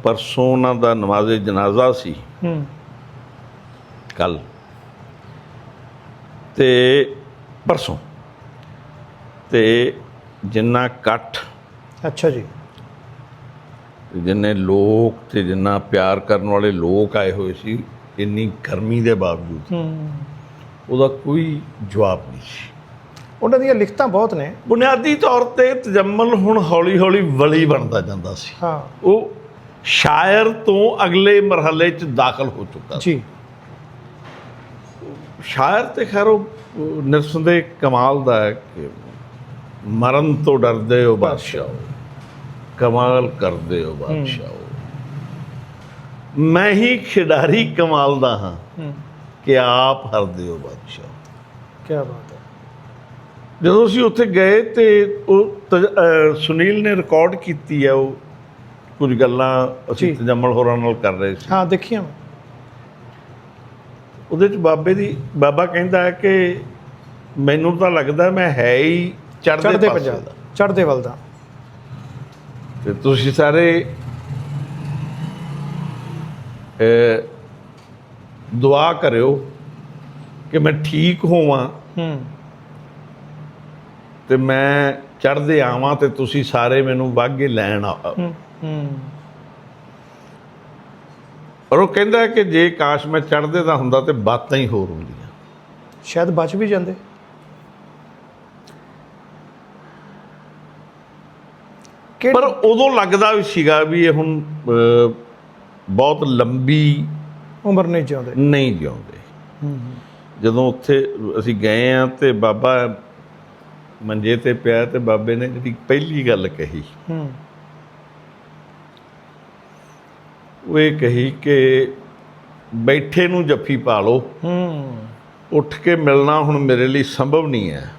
ਪਰਸੋਂ ਉਹਨਾਂ ਦਾ ਨਮਾਜ਼ੇ ਜਨਾਜ਼ਾ ਸੀ। ਹੂੰ। ਕੱਲ ਤੇ ਪਰਸੋਂ। ਤੇ ਜਿੰਨਾ ਇਕੱਠ ਅੱਛਾ ਜੀ। ਜਿੰਨੇ ਲੋਕ ਤੇ ਜਿੰਨਾ ਪਿਆਰ ਕਰਨ ਵਾਲੇ ਲੋਕ ਆਏ ਹੋਏ ਸੀ ਇੰਨੀ ਗਰਮੀ ਦੇ ਬਾਵਜੂਦ ਹੂੰ। ਉਹਦਾ ਕੋਈ ਜਵਾਬ ਨਹੀਂ ਸੀ। ਉਹਨਾਂ ਦੀਆਂ ਲਿਖਤਾਂ ਬਹੁਤ ਨੇ। ਬੁਨਿਆਦੀ ਤੌਰ ਤੇ ਤਜਮਲ ਹੁਣ ਹੌਲੀ-ਹੌਲੀ ਵਲੀ ਬਣਦਾ ਜਾਂਦਾ ਸੀ। ਹਾਂ। ਉਹ ਸ਼ਾਇਰ ਤੋਂ ਅਗਲੇ ਮਰਹਲੇ 'ਚ ਦਾਖਲ ਹੋ ਚੁੱਕਾ ਸੀ। ਜੀ। ਸ਼ਾਇਰ ਤੇ ਖੈਰ ਉਹ ਨਿਰਸੰਦੇਹ ਕਮਾਲ ਦਾ ਹੈ ਕਿ ਮਰਨ ਤੋਂ ਡਰਦੇ ਹੋ ਬਾਦਸ਼ਾਹੋ। ਕਮਾਲ ਕਰਦੇ ਹੋ ਬਾਦਸ਼ਾਹੋ। ਮੈਂ ਹੀ ਖਿਡਾਰੀ ਕਮਾਲ ਦਾ ਹਾਂ ਕਿ ਆਪ ਹਰਦੇ ਹੋ ਬਾਦਸ਼ਾਹ। ਕੀ ਬਾਤ ਜਦੋਂ ਅਸੀਂ ਉੱਥੇ ਗਏ ਤੇ ਉਹ ਸੁਨੀਲ ਨੇ ਰਿਕਾਰਡ ਕੀਤੀ ਹੈ ਉਹ ਕੁਝ ਗੱਲਾਂ ਅਸੀਂ। ਤਜਮਲ ਹੋਰਾਂ ਨਾਲ ਕਰ ਰਹੇ ਸੀ। ਹਾਂ ਦੇਖੀਆਂ। ਉਹਦੇ ਚ ਬਾਬੇ ਦੀ ਬਾਬਾ ਕਹਿੰਦਾ ਹੈ ਕਿ ਮੈਨੂੰ ਤਾਂ ਲੱਗਦਾ ਮੈਂ ਹੈ ਹੀ ਚੜ੍ਹਦੇ ਪੰਜਾਬ ਦਾ ਚੜ੍ਹਦੇ ਵੱਲ ਦਾ। ਤੇ ਤੁਸੀਂ ਸਾਰੇ ਦੁਆ ਕਰਿਓ ਕਿ ਮੈਂ ਠੀਕ ਹੋਵਾਂ। ਹੂੰ। ਤੇ ਮੈਂ ਚੜ੍ਹਦੇ ਆਵਾਂ ਤੇ ਤੁਸੀਂ ਸਾਰੇ ਮੈਨੂੰ ਵਾਗੇ ਲੈਣ ਆ ਹੂੰ ਹੂੰ। ਪਰ ਉਹ ਕਹਿੰਦਾ ਕਿ ਜੇ ਕਾਸ਼ ਮੈਂ ਚੜ੍ਹਦੇ ਦਾ ਹੁੰਦਾ ਤੇ ਬਾਤਾਂ ਹੀ ਹੋਰ ਹੁੰਦੀਆਂ। ਸ਼ਾਇਦ ਬਚ ਵੀ ਜਾਂਦੇ। ਪਰ ਉਦੋਂ ਲੱਗਦਾ ਵੀ ਸੀਗਾ ਵੀ ਇਹ ਹੁਣ ਬਹੁਤ ਲੰਬੀ ਉਮਰ ਨਹੀਂ ਜਿਉਂਦੇ। ਨਹੀਂ ਜਿਉਂਦੇ। ਹੂੰ। ਜਦੋਂ ਉੱਥੇ ਅਸੀਂ ਗਏ ਆ ਤੇ ਬਾਬਾ ਮੰਜੇ ਤੇ ਪਿਆ ਤੇ ਬਾਬੇ ਨੇ ਜਿਹੜੀ ਪਹਿਲੀ ਗੱਲ ਕਹੀ। ਹੂੰ। ਉਹ ਇਹ ਕਹੀ ਕਿ ਬੈਠੇ ਨੂੰ ਜੱਫੀ ਪਾ ਲਓ। ਹੂੰ। ਉੱਠ ਕੇ ਮਿਲਣਾ ਹੁਣ ਮੇਰੇ ਲਈ ਸੰਭਵ ਨਹੀਂ ਹੈ।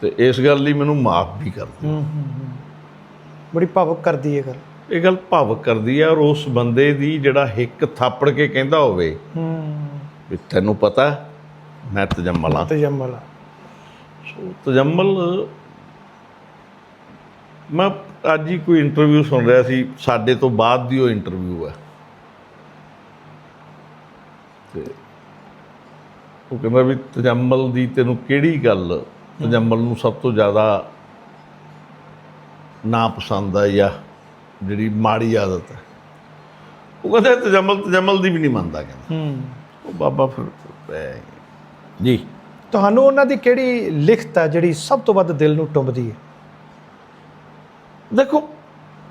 ਤੇ ਇਸ ਗੱਲ ਲਈ ਮੈਨੂੰ ਮਾਫ ਵੀ ਕਰ ਦਿਓ। ਬੜੀ ਭਾਵੁਕ ਕਰਦੀ ਹੈ ਗੱਲ। ਇਹ ਗੱਲ ਭਾਵਕ ਕਰਦੀ ਹੈ ਔਰ ਉਸ ਬੰਦੇ ਦੀ ਜਿਹੜਾ ਹਿੱਕ ਥਾਪੜ ਕੇ ਕਹਿੰਦਾ ਹੋਵੇ ਹੂੰ। ਵੀ ਤੈਨੂੰ ਪਤਾ ਮੈਂ ਤਜਮਲ ਤਜਮਲ ਸੋ ਤਜਮਲ ਮੈਂ ਅੱਜ ਹੀ ਕੋਈ ਇੰਟਰਵਿਊ ਸੁਣ ਰਿਹਾ ਸੀ ਸਾਡੇ ਤੋਂ ਬਾਅਦ ਦੀ ਉਹ ਇੰਟਰਵਿਊ ਹੈ। ਤੇ ਉਹ ਕਹਿੰਦਾ ਵੀ ਤਜਮਲ ਦੀ ਤੈਨੂੰ ਕਿਹੜੀ ਗੱਲ ਤਜਮਲ ਨੂੰ ਸਭ ਤੋਂ ਜ਼ਿਆਦਾ ਨਾ ਪਸੰਦ ਆ ਜਾਂ ਜਿਹੜੀ ਮਾੜੀ ਆਦਤ ਹੈ। ਉਹ ਕਹਿੰਦਾ ਤਜਮਲ ਤਜਮਲ ਦੀ ਵੀ ਨਹੀਂ ਮੰਨਦਾ ਕਹਿੰਦਾ। ਹੂੰ। ਉਹ ਬਾਬਾ ਫਿਰ ਜੀ। ਤੁਹਾਨੂੰ ਉਹਨਾਂ ਦੀ ਕਿਹੜੀ ਲਿਖਤ ਹੈ ਜਿਹੜੀ ਸਭ ਤੋਂ ਵੱਧ ਦਿਲ ਨੂੰ ਟੁੰਬਦੀ ਹੈ? ਦੇਖੋ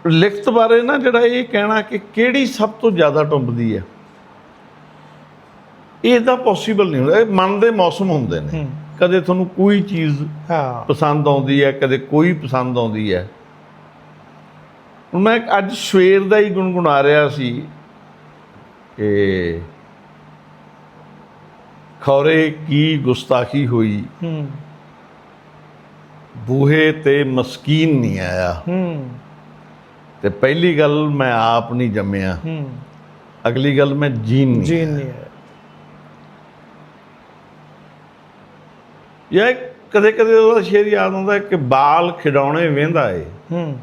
ਲਿਖਤ ਬਾਰੇ ਨਾ ਜਿਹੜਾ ਇਹ ਕਹਿਣਾ ਕਿ ਕਿਹੜੀ ਸਭ ਤੋਂ ਜ਼ਿਆਦਾ ਟੁੰਬਦੀ ਹੈ? ਇਹ ਤਾਂ ਪੋਸੀਬਲ ਨਹੀਂ ਹੁੰਦਾ। ਇਹ ਮਨ ਦੇ ਮੌਸਮ ਹੁੰਦੇ ਨੇ। ਕਦੇ ਤੁਹਾਨੂੰ ਕੋਈ ਚੀਜ਼ ਹਾਂ। ਪਸੰਦ ਆਉਂਦੀ ਹੈ ਕਦੇ ਕੋਈ ਪਸੰਦ ਆਉਂਦੀ ਹੈ। ਮੈਂ ਅੱਜ ਸਵੇਰ ਦਾ ਹੀ ਗੁੰਗੁਣਾ ਰਿਹਾ ਸੀ ਕਿ ਖੌਰੇ ਕੀ ਗੁਸਤਾਖੀ ਹੋਈ? ਹੂੰ। ਬੂਹੇ ਤੇ ਮਸਕੀਨ ਨਹੀਂ ਆਇਆ। ਹੂੰ। ਤੇ ਪਹਿਲੀ ਗੱਲ ਮੈਂ ਆਪ ਨਹੀਂ ਜੰਮਿਆ। ਹੂੰ। ਅਗਲੀ ਗੱਲ ਮੈਂ ਜੀਨ ਨਹੀਂ ਜੀਨ ਨਹੀਂ ਹੈ ਇਹ ਕਦੇ ਕਦੇ ਉਹਦਾ ਸ਼ੇਰ ਯਾਦ ਆਉਂਦਾ ਕਿ ਬਾਲ ਖਿਡੌਣੇ ਵੇਂਦਾ ਏ। ਹੂੰ।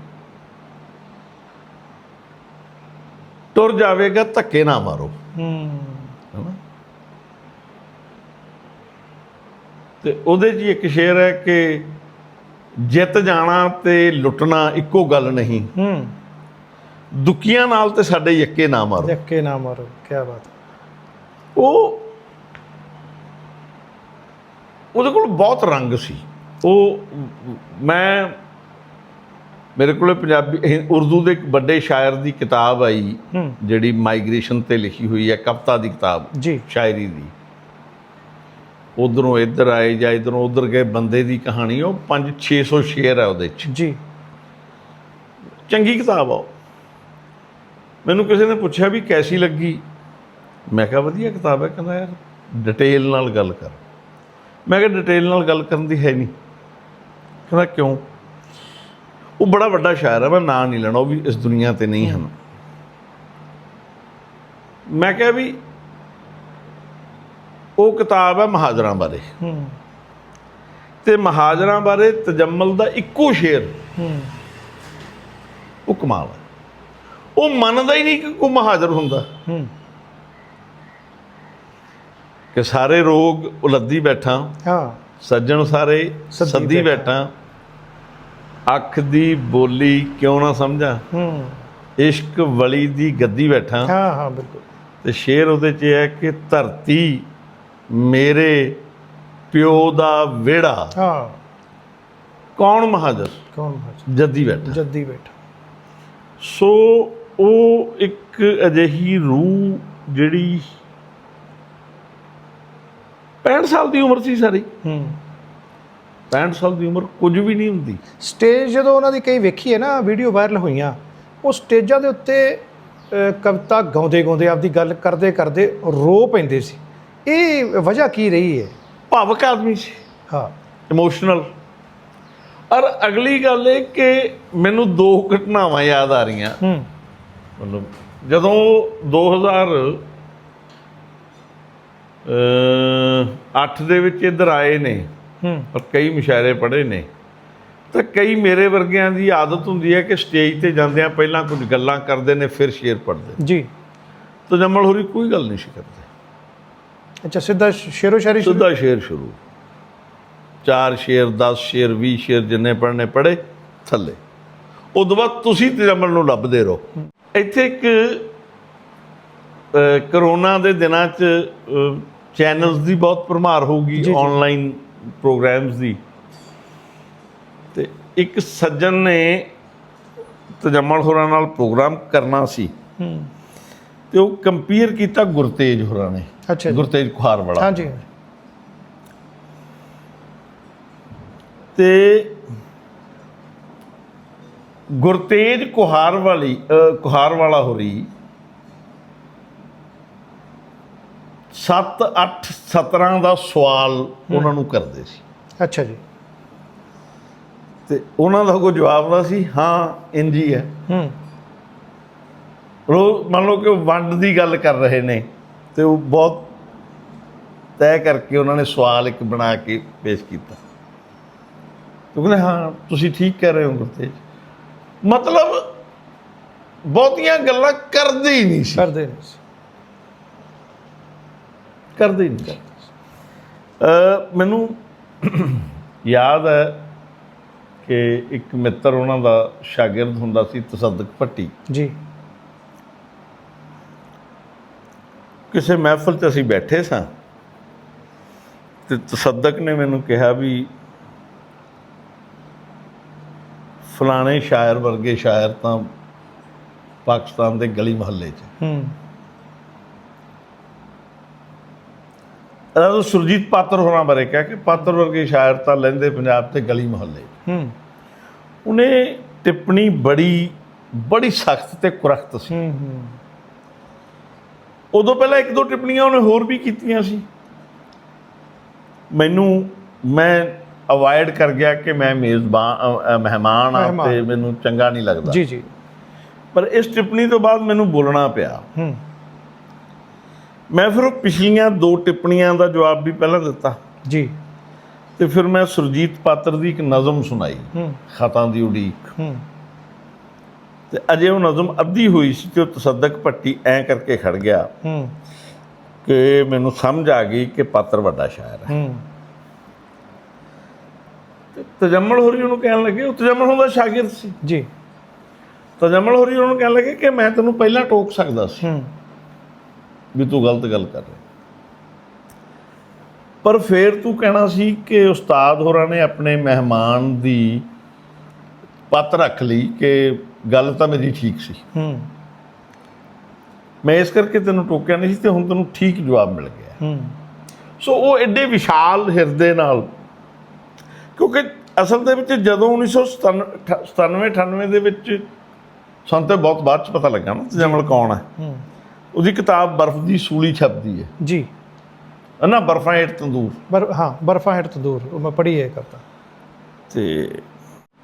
ਟੁਰ ਜਾਵੇਗਾ ਧੱਕੇ ਨਾ ਮਾਰੋ। ਹੂੰ ਹੈਨਾ ਤੇ ਉਹਦੇ 'ਚ ਇੱਕ ਸ਼ੇਰ ਹੈ ਕਿ ਜਿੱਤ ਜਾਣਾ ਤੇ ਲੁੱਟਣਾ ਇੱਕੋ ਗੱਲ ਨਹੀਂ। ਹੂੰ। ਦੁੱਕੀਆਂ ਨਾਲ ਤੇ ਸਾਡੇ ਯੱਕੇ ਨਾ ਮਾਰੋ। ਜੱਕੇ ਨਾ ਮਾਰੋ ਕੀ ਬਾਤ। ਉਹ ਉਹਦੇ ਕੋਲ ਬਹੁਤ ਰੰਗ ਸੀ। ਉਹ ਮੈਂ ਮੇਰੇ ਕੋਲੇ ਪੰਜਾਬੀ ਉਰਦੂ ਦੇ ਇੱਕ ਵੱਡੇ ਸ਼ਾਇਰ ਦੀ ਕਿਤਾਬ ਆਈ ਜਿਹੜੀ ਮਾਈਗ੍ਰੇਸ਼ਨ ਤੇ ਲਿਖੀ ਹੋਈ ਹੈ ਕਵਿਤਾ ਦੀ ਕਿਤਾਬ ਜੀ। ਸ਼ਾਇਰੀ ਦੀ। ਉਧਰੋਂ ਇੱਧਰ ਆਏ ਜਾਂ ਇਧਰੋਂ ਉਧਰ ਗਏ ਬੰਦੇ ਦੀ ਕਹਾਣੀ ਉਹ 5-600 ਸ਼ੇਰ ਹੈ ਉਹਦੇ 'ਚ। ਜੀ। ਚੰਗੀ ਕਿਤਾਬ ਆ ਉਹ। ਮੈਨੂੰ ਕਿਸੇ ਨੇ ਪੁੱਛਿਆ ਵੀ ਕੈਸੀ ਲੱਗੀ? ਮੈਂ ਕਿਹਾ ਵਧੀਆ ਕਿਤਾਬ ਹੈ ਕਹਿੰਦਾ ਯਾਰ ਡਿਟੇਲ ਨਾਲ ਗੱਲ ਕਰ। ਮੈਂ ਕਿਹਾ ਡਿਟੇਲ ਨਾਲ ਗੱਲ ਕਰਨ ਦੀ ਹੈ ਨਹੀਂ। ਕਹਿੰਦਾ ਕਿਉਂ? ਉਹ ਬੜਾ ਵੱਡਾ ਸ਼ਾਇਰ ਹੈ ਮੈਂ ਨਾਂ ਨਹੀਂ ਲੈਣਾ ਉਹ ਵੀ ਇਸ ਦੁਨੀਆ ਤੇ ਨਹੀਂ ਹਨ। ਮੈਂ ਕਿਹਾ ਵੀ ਉਹ ਕਿਤਾਬ ਹੈ ਮਹਾਜਰਾਂ ਬਾਰੇ। ਹੂੰ। ਤੇ ਮਹਾਜਰਾਂ ਬਾਰੇ ਤਜਮਲ ਦਾ ਇੱਕੋ ਸ਼ੇਰ। ਹੂੰ। ਉਹ ਕਮਾਲ ਹੈ। ਉਹ ਮੰਨਦਾ ਹੀ ਨਹੀਂ ਕਿ ਕੋਈ ਮਹਾਜਰ ਹੁੰਦਾ। ਹੂੰ। ਕਿ ਸਾਰੇ ਰੋਗ ਉਲੱਦੀ ਬੈਠਾ। ਹਾਂ। ਸੱਜਣ ਸਾਰੇ ਸੱਦੀ ਸੱਦੀ ਬੈਠਾ। ਅੱਖ ਦੀ ਬੋਲੀ ਕਿਉਂ ਨਾ ਸਮਝਾਂ। ਹੂੰ। ਇਸ਼ਕ ਵਲੀ ਦੀ ਗੱਦੀ ਬੈਠਾ। ਹਾਂ ਹਾਂ ਬਿਲਕੁਲ। ਤੇ ਸ਼ੇਰ ਉਹਦੇ 'ਚ ਇਹ ਹੈ ਕਿ ਧਰਤੀ ਮੇਰੇ ਪਿਓ ਦਾ ਵਿਹੜਾ। ਹਾਂ। ਕੌਣ ਮਹਾਜਰ ਕੌਣ ਹੈ ਜੱਦੀ ਬੈਠਾ। ਜੱਦੀ ਬੈਠਾ। ਸੋ ਉਹ ਇੱਕ ਅਜਿਹੀ ਰੂਹ ਜਿਹੜੀ 65 ਸਾਲ ਦੀ ਉਮਰ ਸੀ ਸਾਰੀ। ਹੂੰ। 65 ਸਾਲ ਦੀ ਉਮਰ ਕੁਝ ਵੀ ਨਹੀਂ ਹੁੰਦੀ। ਸਟੇਜ ਜਦੋਂ ਉਹਨਾਂ ਦੀ ਕਈ ਵੇਖੀ ਹੈ ਨਾ ਵੀਡੀਓ ਵਾਇਰਲ ਹੋਈਆਂ ਉਹ ਸਟੇਜਾਂ ਦੇ ਉੱਤੇ ਕਵਿਤਾ ਗਾਉਂਦੇ ਗਾਉਂਦੇ ਆਪਦੀ ਗੱਲ ਕਰਦੇ ਕਰਦੇ ਰੋ ਪੈਂਦੇ ਸੀ। ਇਹ ਵਜ੍ਹਾ ਕੀ ਰਹੀ ਹੈ? ਭਾਵਕ ਆਦਮੀ ਸੀ। ਹਾਂ। ਇਮੋਸ਼ਨਲ ਔਰ ਅਗਲੀ ਗੱਲ ਇਹ ਕਿ ਮੈਨੂੰ ਦੋ ਘਟਨਾਵਾਂ ਯਾਦ ਆ ਰਹੀਆਂ। ਹੂੰ। ਮਤਲਬ ਜਦੋਂ 2000 ਅ 8 ਦੇ ਵਿੱਚ ਇੱਧਰ ਆਏ ਨੇ ਹੂੰ। ਔਰ ਕਈ ਮੁਸ਼ਾਇਰੇ ਪੜ੍ਹੇ ਨੇ ਤਾਂ ਕਈ ਮੇਰੇ ਵਰਗਿਆਂ ਦੀ ਆਦਤ ਹੁੰਦੀ ਹੈ ਕਿ ਸਟੇਜ ਤੇ ਜਾਂਦਿਆਂ ਪਹਿਲਾਂ ਕੁਝ ਗੱਲਾਂ ਕਰਦੇ ਨੇ ਫਿਰ ਸ਼ੇਰ ਪੜ੍ਹਦੇ ਜੀ। ਤਾਂ ਜੰਮਲ ਹੋਰੀ ਕੋਈ ਗੱਲ ਨਹੀਂ ਸੀ ਕਰਦੇ। ਅੱਛਾ ਸਿੱਧਾ ਸ਼ੇਰੋ ਸ਼ਾਇਰੀ ਸ਼ੁਰੂ? ਸਿੱਧਾ ਸ਼ੇਰ ਸ਼ੁਰੂ। ਚਾਰ ਸ਼ੇਰ 10 ਸ਼ੇਰ 20 ਸ਼ੇਰ ਜਿੰਨੇ ਪੜ੍ਹਨੇ ਪੜ੍ਹੇ ਥੱਲੇ। ਉਦੋਂ ਬਾਅਦ ਤੁਸੀਂ ਤਜਮਲ ਨੂੰ ਲੱਭਦੇ ਰਹੋ। ਇੱਥੇ ਇੱਕ ਕਰੋਨਾ ਦੇ ਦਿਨਾਂ 'ਚ ਚੈਨਲਸ ਦੀ ਬਹੁਤ ਭਰਮਾਰ ਹੋਊਗੀ ਜੀ, ਜੀ। ਆਨਲਾਈਨ ਪ੍ਰੋਗਰਾਮਸ ਦੀ। ਤੇ ਇੱਕ ਸੱਜਣ ਨੇ ਤਜਮਲ ਹੋਰਾਂ ਨਾਲ ਪ੍ਰੋਗਰਾਮ ਕਰਨਾ ਸੀ। ਹੂੰ। ਤੇ ਉਹ ਕੰਪੇਅਰ ਕੀਤਾ ਗੁਰਤੇਜ ਹੋਰਾਂ ਨੇ। ਅੱਛਾ ਜੀ। ਗੁਰਤੇਜ ਖੁਹਾਰ ਵਾਲਾ। ਹਾਂਜੀ। ਤੇ ਗੁਰਤੇਜ ਕੁਹਾਰ ਵਾਲੀ ਅ, ਕੁਹਾਰ ਵਾਲਾ ਹੋਰੀ 7 8 17 ਦਾ ਸਵਾਲ ਉਹਨਾਂ ਨੂੰ ਕਰਦੇ ਸੀ। ਅੱਛਾ ਜੀ। ਤੇ ਉਹਨਾਂ ਦਾ ਕੋਈ ਜਵਾਬ ਦਾ ਸੀ ਹਾਂ ਇੰਜ ਹੀ ਹੈ। ਹੂੰ। ਉਹ ਮੰਨ ਲਓ ਕਿ ਉਹ ਵੰਡ ਦੀ ਗੱਲ ਕਰ ਰਹੇ ਨੇ। ਤੇ ਉਹ ਬਹੁਤ ਤੈਅ ਕਰਕੇ ਉਹਨਾਂ ਨੇ ਸਵਾਲ ਇੱਕ ਬਣਾ ਕੇ ਪੇਸ਼ ਕੀਤਾ। ਉਹ ਕਹਿੰਦੇ ਹਾਂ ਤੁਸੀਂ ਠੀਕ ਕਹਿ ਰਹੇ ਹੋ ਗੁਰਤੇਜ। ਮਤਲਬ ਬਹੁਤੀਆਂ ਗੱਲਾਂ ਕਰਦੇ ਹੀ ਨਹੀਂ ਸੀ। ਕਰਦੇ ਨੇ ਸੀ। ਕਰਦੇ ਹੀ ਨਹੀਂ ਕਰਦੇ ਅ ਮੈਨੂੰ ਯਾਦ ਹੈ ਕਿ ਇੱਕ ਮਿੱਤਰ ਉਹਨਾਂ ਦਾ ਸ਼ਾਗਿਰਦ ਹੁੰਦਾ ਸੀ ਤਸੱਦਕ ਭੱਟੀ। ਜੀ। ਕਿਸੇ ਮਹਿਫਲ 'ਚ ਅਸੀਂ ਬੈਠੇ ਸਾਂ ਤੇ ਤਸੱਦਕ ਨੇ ਮੈਨੂੰ ਕਿਹਾ ਵੀ ਫਲਾਣੇ ਸ਼ਾਇਰ ਵਰਗੇ ਸ਼ਾਇਰ ਤਾਂ ਪਾਕਿਸਤਾਨ ਦੇ ਗਲੀ ਮਹੱਲੇ 'ਚ। ਹੂੰ। ਉਹ ਸੁਰਜੀਤ ਪਾਤਰ ਹੋਣਾ ਬਾਰੇ ਕਿਹਾ ਕਿ ਪਾਤਰ ਵਰਗੇ ਸ਼ਾਇਰ ਤਾਂ ਲੈਂਦੇ ਪੰਜਾਬ ਤੇ ਗਲੀ ਮਹੱਲੇ ਹੂੰ। ਉਹਨੇ ਟਿੱਪਣੀ ਬੜੀ ਬੜੀ ਸਖਤ ਤੇ ਕੁਰਖਤ ਸੀ। ਹੂੰ। ਉਦੋਂ ਪਹਿਲਾਂ ਇੱਕ ਦੋ ਟਿੱਪਣੀਆਂ ਉਹਨੇ ਹੋਰ ਵੀ ਕੀਤੀਆਂ ਸੀ। ਮੈਨੂੰ ਮੈਂ ਅਵਾਇਡ ਕਰ ਗਿਆ ਕਿ ਮੈਂ ਮੇਜ਼ਬਾਨ ਮਹਿਮਾਨ ਆ। ਤੇ ਮੈਨੂੰ ਚੰਗਾ ਨਹੀਂ ਲੱਗਦਾ। ਜੀ ਜੀ। ਪਰ ਇਸ ਟਿੱਪਣੀ ਤੋਂ ਬਾਅਦ ਮੈਨੂੰ ਬੋਲਣਾ ਪਿਆ। ਹੂੰ। ਮੈਂ ਫਿਰ ਉਹ ਪਿਛਲੀਆਂ ਦੋ ਟਿੱਪਣੀਆਂ ਦਾ ਜਵਾਬ ਵੀ ਪਹਿਲਾਂ ਦਿੱਤਾ। ਜੀ। ਤੇ ਫਿਰ ਮੈਂ ਸੁਰਜੀਤ ਪਾਤਰ ਦੀ ਇੱਕ ਨਜ਼ਮ ਸੁਣਾਈ। ਹੂੰ। ਖਤਾਂ ਦੀ ਉਡੀਕ। ਹੂੰ। ਤੇ ਅਜੇ ਉਹ ਨਜ਼ਮ ਅੱਧੀ ਹੋਈ ਸੀ ਤੇ ਉਹ ਤਸੱਦਕ ਭੱਟੀ ਐਂ ਕਰਕੇ ਖੜ ਗਿਆ ਹੂੰ। ਕਿ ਮੈਨੂੰ ਸਮਝ ਆ ਗਈ ਕਿ ਪਾਤਰ ਵੱਡਾ ਸ਼ਾਇਰ ਹੈ। ਹੂੰ। ਤੇ ਤਜਮਲ ਹੋਰੀ ਉਹਨੂੰ ਕਹਿਣ ਲੱਗੇ ਉਹ ਤਜਮਲ ਹੁੰਦਾ ਸ਼ਾਗਿਰਦ ਸੀ। ਜੀ। ਤਜਮਲ ਹੋਰੀ ਉਹਨੂੰ ਕਹਿਣ ਲੱਗੇ ਕਿ ਮੈਂ ਤੈਨੂੰ ਪਹਿਲਾਂ ਟੋਕ ਸਕਦਾ ਸੀ ਹੂੰ। ਵੀ ਤੂੰ ਗਲਤ ਗੱਲ ਕਰ ਰਿਹਾ। ਪਰ ਫੇਰ ਤੂੰ ਕਹਿਣਾ ਸੀ ਕਿ ਉਸਤਾਦ ਹੋਰਾਂ ਨੇ ਆਪਣੇ ਮਹਿਮਾਨ ਦੀ ਪੱਤ ਰੱਖ ਲਈ ਕਿ ਗੱਲ ਤਾਂ ਮੇਰੀ ਠੀਕ ਸੀ। ਹੂੰ। ਮੈਂ ਇਸ ਕਰਕੇ ਤੈਨੂੰ ਟੋਕਿਆ ਨਹੀਂ ਸੀ ਤੇ ਹੁਣ ਤੈਨੂੰ ਠੀਕ ਜਵਾਬ ਮਿਲ ਗਿਆ। ਹੂੰ। ਸੋ ਉਹ ਐਡੇ ਵਿਸ਼ਾਲ ਹਿਰਦੇ ਨਾਲ ਕਿਉਂਕਿ ਅਸਲ ਦੇ ਵਿੱਚ ਜਦੋਂ 1997 98 ਦੇ ਵਿੱਚ ਸਾਨੂੰ ਤਾਂ ਬਹੁਤ ਬਾਅਦ ਚ ਪਤਾ ਲੱਗਾ ਨਾ ਤਜਮਲ ਕੌਣ ਹੈ। ਹੂੰ। ਉਹਦੀ ਕਿਤਾਬ ਬਰਫ਼ ਦੀ ਸੂਲੀ ਛਪਦੀ ਹੈ। ਜੀ। ਨਾ ਬਰਫਾਂ ਹੇਠ ਤੰਦੂਰ। ਬਰ ਹਾਂ ਬਰਫਾਂ ਹੇਠ ਤੋਂ ਦੂਰ ਉਹ ਮੈਂ ਪੜ੍ਹੀ ਹੈ ਕਰਤਾ ਤੇ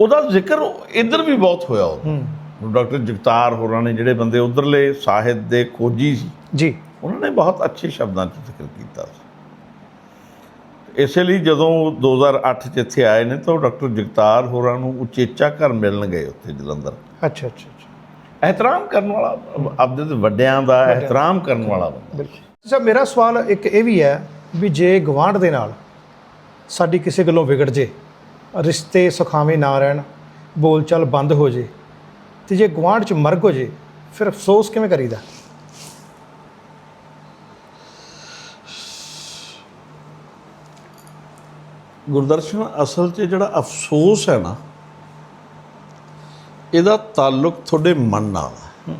ਉਹਦਾ ਜ਼ਿਕਰ ਇੱਧਰ ਵੀ ਬਹੁਤ ਹੋਇਆ ਉਹ ਹੂੰ। ਡਾਕਟਰ ਜਗਤਾਰ ਹੋਰਾਂ ਨੇ ਜਿਹੜੇ ਬੰਦੇ ਉਧਰਲੇ ਸਾਹਿਤ ਦੇ ਖੋਜੀ ਸੀ ਜੀ। ਉਹਨਾਂ ਨੇ ਬਹੁਤ ਅੱਛੇ ਸ਼ਬਦਾਂ 'ਚ ਜ਼ਿਕਰ ਕੀਤਾ ਸੀ। ਇਸੇ ਲਈ ਜਦੋਂ ਉਹ 2008 'ਚ ਇੱਥੇ ਆਏ ਨੇ ਤਾਂ ਡਾਕਟਰ ਜਗਤਾਰ ਹੋਰਾਂ ਨੂੰ ਉਚੇਚਾ ਘਰ ਮਿਲਣ ਗਏ ਉੱਥੇ ਜਲੰਧਰ। ਅੱਛਾ ਅੱਛਾ ਅੱਛਾ। ਇਹਤਰਾਮ ਕਰਨ ਵਾਲਾ ਆਪਦੇ ਤੇ ਵੱਡਿਆਂ ਦਾ ਇਹਤਰਾਮ ਕਰਨ ਵਾਲਾ ਬੰਦਾ। ਬਿਲਕੁਲ। ਅੱਛਾ ਮੇਰਾ ਸਵਾਲ ਇੱਕ ਇਹ ਵੀ ਹੈ ਵੀ ਜੇ ਗਵਾਂਢ ਦੇ ਨਾਲ ਸਾਡੀ ਕਿਸੇ ਗੱਲੋਂ ਵਿਗੜ ਜੇ ਰਿਸ਼ਤੇ ਸੁਖਾਵੇਂ ਨਾ ਰਹਿਣ, ਬੋਲਚਾਲ ਬੰਦ ਹੋ ਜੇ ਤੇ ਜੇ ਗਵਾਂਢ ਚ ਮਰਗ ਹੋ ਜੇ, ਫਿਰ ਅਫਸੋਸ ਕਿਵੇਂ ਕਰੀਦਾ? ਗੁਰਦਰਸ਼ਨ, ਅਸਲ 'ਚ ਜਿਹੜਾ ਅਫਸੋਸ ਹੈ ਨਾ, ਇਹਦਾ ਤਾਲੁਕ ਤੁਹਾਡੇ ਮਨ ਨਾਲ ਹੈ।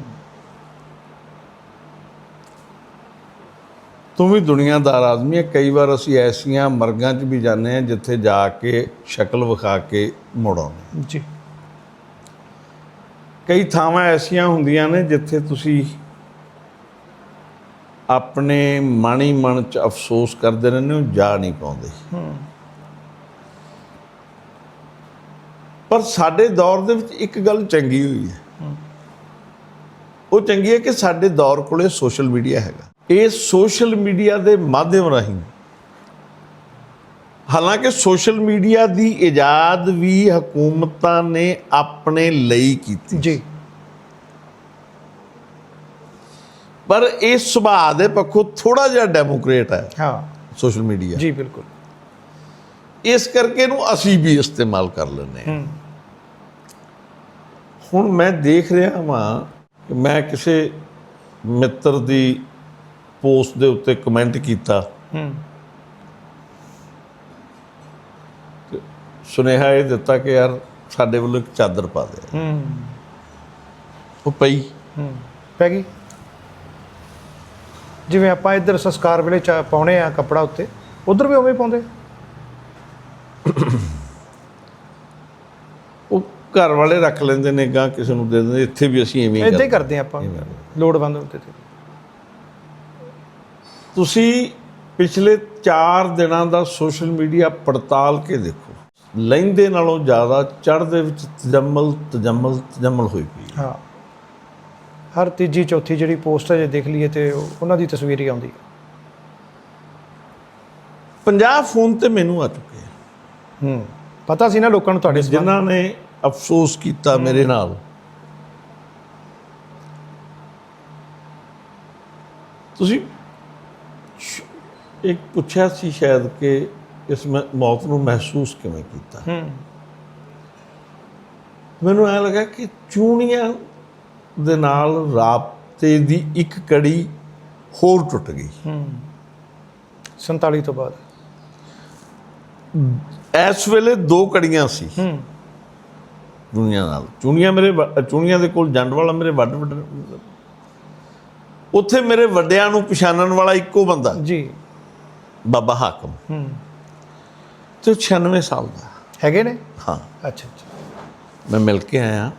ਤੂੰ ਵੀ ਦੁਨੀਆਦਾਰ ਆਦਮੀ ਹੈ। ਕਈ ਵਾਰ ਅਸੀਂ ਐਸੀਆਂ ਮਰਗਾਂ 'ਚ ਵੀ ਜਾਂਦੇ ਹਾਂ ਜਿੱਥੇ ਜਾ ਕੇ ਸ਼ਕਲ ਵਿਖਾ ਕੇ ਮੁੜ ਆਉਂਦੇ ਜੀ। ਕਈ ਥਾਵਾਂ ਐਸੀਆਂ ਹੁੰਦੀਆਂ ਨੇ ਜਿੱਥੇ ਤੁਸੀਂ ਆਪਣੇ ਮਨ ਹੀ ਮਨ 'ਚ ਅਫਸੋਸ ਕਰਦੇ ਰਹਿੰਦੇ ਹੋ ਜਾ ਨਹੀਂ ਪਾਉਂਦੇ। ਪਰ ਸਾਡੇ ਦੌਰ ਦੇ ਵਿੱਚ ਇੱਕ ਗੱਲ ਚੰਗੀ ਹੋਈ ਹੈ। ਉਹ ਚੰਗੀ ਹੈ ਕਿ ਸਾਡੇ ਦੌਰ ਕੋਲੇ ਸੋਸ਼ਲ ਮੀਡੀਆ ਹੈਗਾ। ਇਹ ਸੋਸ਼ਲ ਮੀਡੀਆ ਦੇ ਮਾਧਿਅਮ ਰਾਹੀਂ। ਹਾਲਾਂਕਿ ਸੋਸ਼ਲ ਮੀਡੀਆ ਦੀ ਇਜਾਦ ਵੀ ਹਕੂਮਤਾਂ ਨੇ ਆਪਣੇ ਲਈ ਕੀਤੀ। ਜੀ। ਪਰ ਇਹ ਸੁਭਾਅ ਦੇ ਪੱਖੋਂ ਥੋੜਾ ਜਿਹਾ ਡੈਮੋਕ੍ਰੇਟ ਹੈ। ਹਾਂ। Social media. ਜੀ ਬਿਲਕੁਲ। ਇਸ ਕਰਕੇ ਇਹਨੂੰ ਅਸੀਂ ਵੀ ਇਸਤੇਮਾਲ ਕਰ ਲੈਂਦੇ ਹਾਂ। ਹੂੰ। ਹੁਣ ਮੈਂ ਦੇਖ ਰਿਹਾ ਵਾਂ ਕਿ ਮੈਂ ਕਿਸੇ ਮਿੱਤਰ ਦੀ ਪੋਸਟ ਦੇ ਉੱਤੇ ਕਮੈਂਟ ਕੀਤਾ। ਹੂੰ। ਸੁਨੇਹਾ ਇਹ ਦਿੱਤਾ ਕਿ ਯਾਰ ਸਾਡੇ ਵੱਲੋਂ ਇੱਕ ਚਾਦਰ ਪਾ ਦੇ। ਹੂੰ। ਉਹ ਪਈ। ਹੂੰ। ਪੈ ਗਈ। ਜਿਵੇਂ ਆਪਾਂ ਇੱਧਰ ਸੰਸਕਾਰ ਵੇਲੇ ਚਾ ਪਾਉਣੇ ਆ ਕੱਪੜਾ ਉੱਤੇ ਉਧਰ ਵੀ ਉਵੇਂ ਪਾਉਂਦੇ? ਘਰ ਵਾਲੇ ਰੱਖ ਲੈਂਦੇ ਨੇ ਗਾਂ ਕਿਸੇ ਨੂੰ ਦੇ ਦਿੰਦੇ ਇੱਥੇ ਵੀ ਅਸੀਂ ਐਵੇਂ ਹੀ ਇਦਾਂ ਹੀ ਕਰਦੇ। ਹਾਂ ਆਪਾਂ। ਲੋੜਵੰਦ ਹੁੰਦੇ ਤੇ। ਤੁਸੀਂ ਪਿਛਲੇ 4 ਦਿਨਾਂ ਦਾ ਸੋਸ਼ਲ ਮੀਡੀਆ ਪੜਤਾਲ ਕੇ ਦੇਖੋ। ਲਹਿੰਦੇ ਨਾਲੋਂ ਜ਼ਿਆਦਾ ਚੜ੍ਹਦੇ ਵਿੱਚ ਤਜੰਮਲ ਤਜੰਮਲ ਤਜੰਮਲ ਹੋਈ ਪਈ ਹੈ। ਹਰ ਤੀਜੀ ਚੌਥੀ ਜਿਹੜੀ ਪੋਸਟ ਹੈ ਜੇ ਦੇਖ ਲਈਏ ਤੇ ਉਹ- ਉਹਨਾਂ ਦੀ ਤਸਵੀਰ ਹੀ ਆਉਂਦੀ ਹੈ। 50 ਫੋਨ ਤੇ ਮੈਨੂੰ ਆ ਚੁੱਕੇ ਹੂੰ। ਪਤਾ ਸੀ ਨਾ ਲੋਕਾਂ ਨੂੰ ਤੁਹਾਡੇ ਜਿਨ੍ਹਾਂ ਨੇ ਅਫਸੋਸ ਕੀਤਾ ਮੇਰੇ ਨਾਲ। ਤੁਸੀਂ ਇੱਕ ਪੁੱਛਿਆ ਸੀ ਸ਼ਾਇਦ ਕਿ ਇਸ ਮੌਤ ਨੂੰ ਮਹਿਸੂਸ ਕਿਵੇਂ ਕੀਤਾ? ਹੂੰ। ਮੈਨੂੰ ਐ ਲੱਗਾ ਕਿ ਚੂਣੀਆਂ ਦੇ ਨਾਲ ਰਾਬਤੇ ਦੀ ਇੱਕ ਕੜੀ ਹੋਰ ਟੁੱਟ ਗਈ। 47 ਤੋਂ ਬਾਅਦ। ਇਸ ਵੇਲੇ ਦੋ ਕੜੀਆਂ ਸੀ। ਹੂੰ। ਚੂਣੀਆਂ ਨਾਲ। ਚੂਣੀਆਂ ਮੇਰੇ ਚੂਣੀਆਂ ਦੇ ਕੋਲ ਜੰਡ ਵਾਲਾ ਮੇਰੇ ਵੱਡ ਵੱਡ ਉੱਥੇ ਮੇਰੇ ਵੱਡਿਆਂ ਨੂੰ ਪਛਾਣਨ ਵਾਲਾ ਇੱਕੋ ਬੰਦਾ ਜੀ। ਬਾਬਾ ਹਾਕਮ। ਹੂੰ। ਤੇ ਉਹ 96 ਸਾਲ ਦਾ। ਹੈਗੇ ਨੇ? ਹਾਂ। ਅੱਛਾ ਅੱਛਾ। ਮੈਂ ਮਿਲ ਕੇ ਆਇਆ।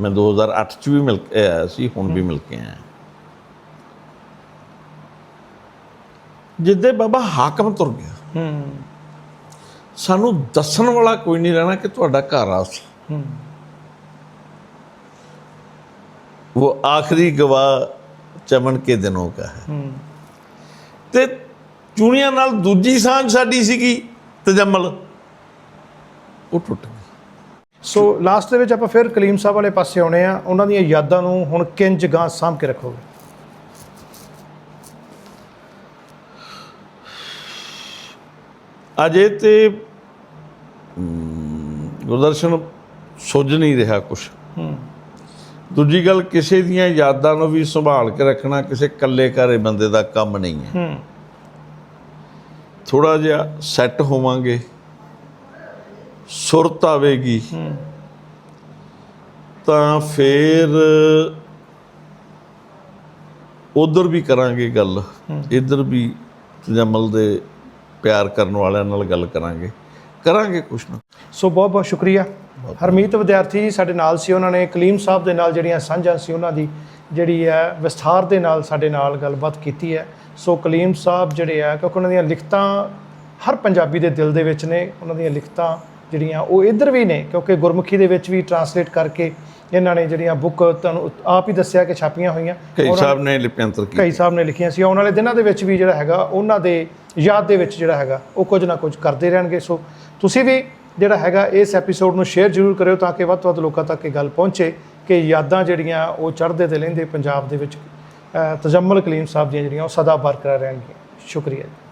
ਮੈਂ 2008 ਚ ਵੀ ਮਿਲ ਕੇ ਆਇਆ ਸੀ ਹੁਣ ਵੀ ਮਿਲ ਕੇ ਆਇਆ। ਜਿੱਦੇ ਬਾਬਾ ਹਾਕਮ ਤੁਰ ਗਿਆ। ਹੂੰ। ਸਾਨੂੰ ਦੱਸਣ ਵਾਲਾ ਕੋਈ ਨਹੀਂ ਰਹਿਣਾ ਕਿ ਤੁਹਾਡਾ ਘਰ ਆ ਸੀ। ਹੂੰ। ਉਹ ਆਖਰੀ ਗਵਾਹ ਚਮਨ ਕੇ ਦਿਨੋਂ ਕਾ ਹੈ। ਤੇ ਚੂਣੀਆਂ ਨਾਲ ਦੂਜੀ ਸਾਂਝ ਸਾਡੀ ਸੀਗੀ ਤਜਮਲ ਉਹ ਟੁੱਟ ਗਈ। ਸੋ ਲਾਸਟ ਦੇ ਵਿੱਚ ਆਪਾਂ ਫਿਰ ਕਲੀਮ ਸਾਹਿਬ ਵਾਲੇ ਪਾਸੇ ਆਉਣੇ ਆ। ਉਹਨਾਂ ਦੀਆਂ ਯਾਦਾਂ ਨੂੰ ਹੁਣ ਕਿੰਜ ਗਾਂ ਸਾਂਭ ਕੇ ਰੱਖੋਗੇ? ਅਜੇ ਤੇ ਗੁਰਦਰਸ਼ਨ ਸੁੱਝ ਨਹੀਂ ਰਿਹਾ ਕੁਛ। ਹੂੰ। ਦੂਜੀ ਗੱਲ ਕਿਸੇ ਦੀਆਂ ਯਾਦਾਂ ਨੂੰ ਵੀ ਸੰਭਾਲ ਕੇ ਰੱਖਣਾ ਕਿਸੇ ਇਕੱਲੇ ਘਰੇ ਬੰਦੇ ਦਾ ਕੰਮ ਨਹੀਂ ਹੈ। ਹੂੰ। ਥੋੜਾ ਜਿਹਾ ਸੈੱਟ ਹੋਵਾਂਗੇ ਸੁਰਤ ਆਵੇਗੀ ਤਾਂ ਫੇਰ ਉਧਰ ਵੀ ਕਰਾਂਗੇ ਗੱਲ ਇੱਧਰ ਵੀ ਤਜਮਲ ਦੇ ਪਿਆਰ ਕਰਨ ਵਾਲਿਆਂ ਨਾਲ ਗੱਲ ਕਰਾਂਗੇ। ਕਰਾਂਗੇ ਕੁਛ ਨਾ। ਸੋ ਬਹੁਤ ਬਹੁਤ ਸ਼ੁਕਰੀਆ। ਹਰਮੀਤ ਵਿਦਿਆਰਥੀ ਜੀ ਸਾਡੇ ਨਾਲ ਸੀ ਉਹਨਾਂ ਨੇ ਕਲੀਮ ਸਾਹਿਬ ਦੇ ਨਾਲ ਜਿਹੜੀਆਂ ਸਾਂਝਾਂ ਸੀ ਉਹਨਾਂ ਦੀ ਜਿਹੜੀ ਹੈ ਵਿਸਥਾਰ ਦੇ ਨਾਲ ਸਾਡੇ ਨਾਲ ਗੱਲਬਾਤ ਕੀਤੀ ਹੈ। ਸੋ ਕਲੀਮ ਸਾਹਿਬ ਜਿਹੜੇ ਆ ਕਿਉਂਕਿ ਉਹਨਾਂ ਦੀਆਂ ਲਿਖਤਾਂ ਹਰ ਪੰਜਾਬੀ ਦੇ ਦਿਲ ਦੇ ਵਿੱਚ ਨੇ ਉਹਨਾਂ ਦੀਆਂ ਲਿਖਤਾਂ ਜਿਹੜੀਆਂ ਉਹ ਇੱਧਰ ਵੀ ਨੇ ਕਿਉਂਕਿ ਗੁਰਮੁਖੀ ਦੇ ਵਿੱਚ ਵੀ ਟਰਾਂਸਲੇਟ ਕਰਕੇ ਇਹਨਾਂ ਨੇ ਜਿਹੜੀਆਂ ਬੁੱਕ ਤੁਹਾਨੂੰ ਆਪ ਹੀ ਦੱਸਿਆ ਕਿ ਛਾਪੀਆਂ ਹੋਈਆਂ। ਕਈ ਸਾਹਿਬ ਨੇ ਲਿਪਿਅੰਤਰ ਕੀਤਾ। ਕਈ ਸਾਹਿਬ ਨੇ ਲਿਖੀਆਂ ਸੀ। ਆਉਣ ਵਾਲੇ ਦਿਨਾਂ ਦੇ ਵਿੱਚ ਵੀ ਜਿਹੜਾ ਹੈਗਾ ਉਹਨਾਂ ਦੇ ਯਾਦ ਦੇ ਵਿੱਚ ਜਿਹੜਾ ਹੈਗਾ ਉਹ ਕੁਝ ਨਾ ਕੁਝ ਕਰਦੇ ਰਹਿਣਗੇ। ਸੋ ਤੁਸੀਂ ਵੀ ਜਿਹੜਾ ਹੈਗਾ ਇਸ ਐਪੀਸੋਡ ਨੂੰ ਸ਼ੇਅਰ ਜ਼ਰੂਰ ਕਰਿਓ ਤਾਂ ਕਿ ਵੱਧ ਤੋਂ ਵੱਧ ਲੋਕਾਂ ਤੱਕ ਇਹ ਗੱਲ ਪਹੁੰਚੇ ਕਿ ਯਾਦਾਂ ਜਿਹੜੀਆਂ ਉਹ ਚੜ੍ਹਦੇ ਤੇ ਲਹਿੰਦੇ ਪੰਜਾਬ ਦੇ ਵਿੱਚ ਅ, ਤਜਮਲ ਕਲੀਮ ਸਾਹਿਬ ਦੀਆਂ ਜਿਹੜੀਆਂ ਉਹ ਸਦਾ ਬਰਕਰਾਰ ਰਹਿਣਗੀਆਂ। ਸ਼ੁਕਰੀਆ ਜੀ।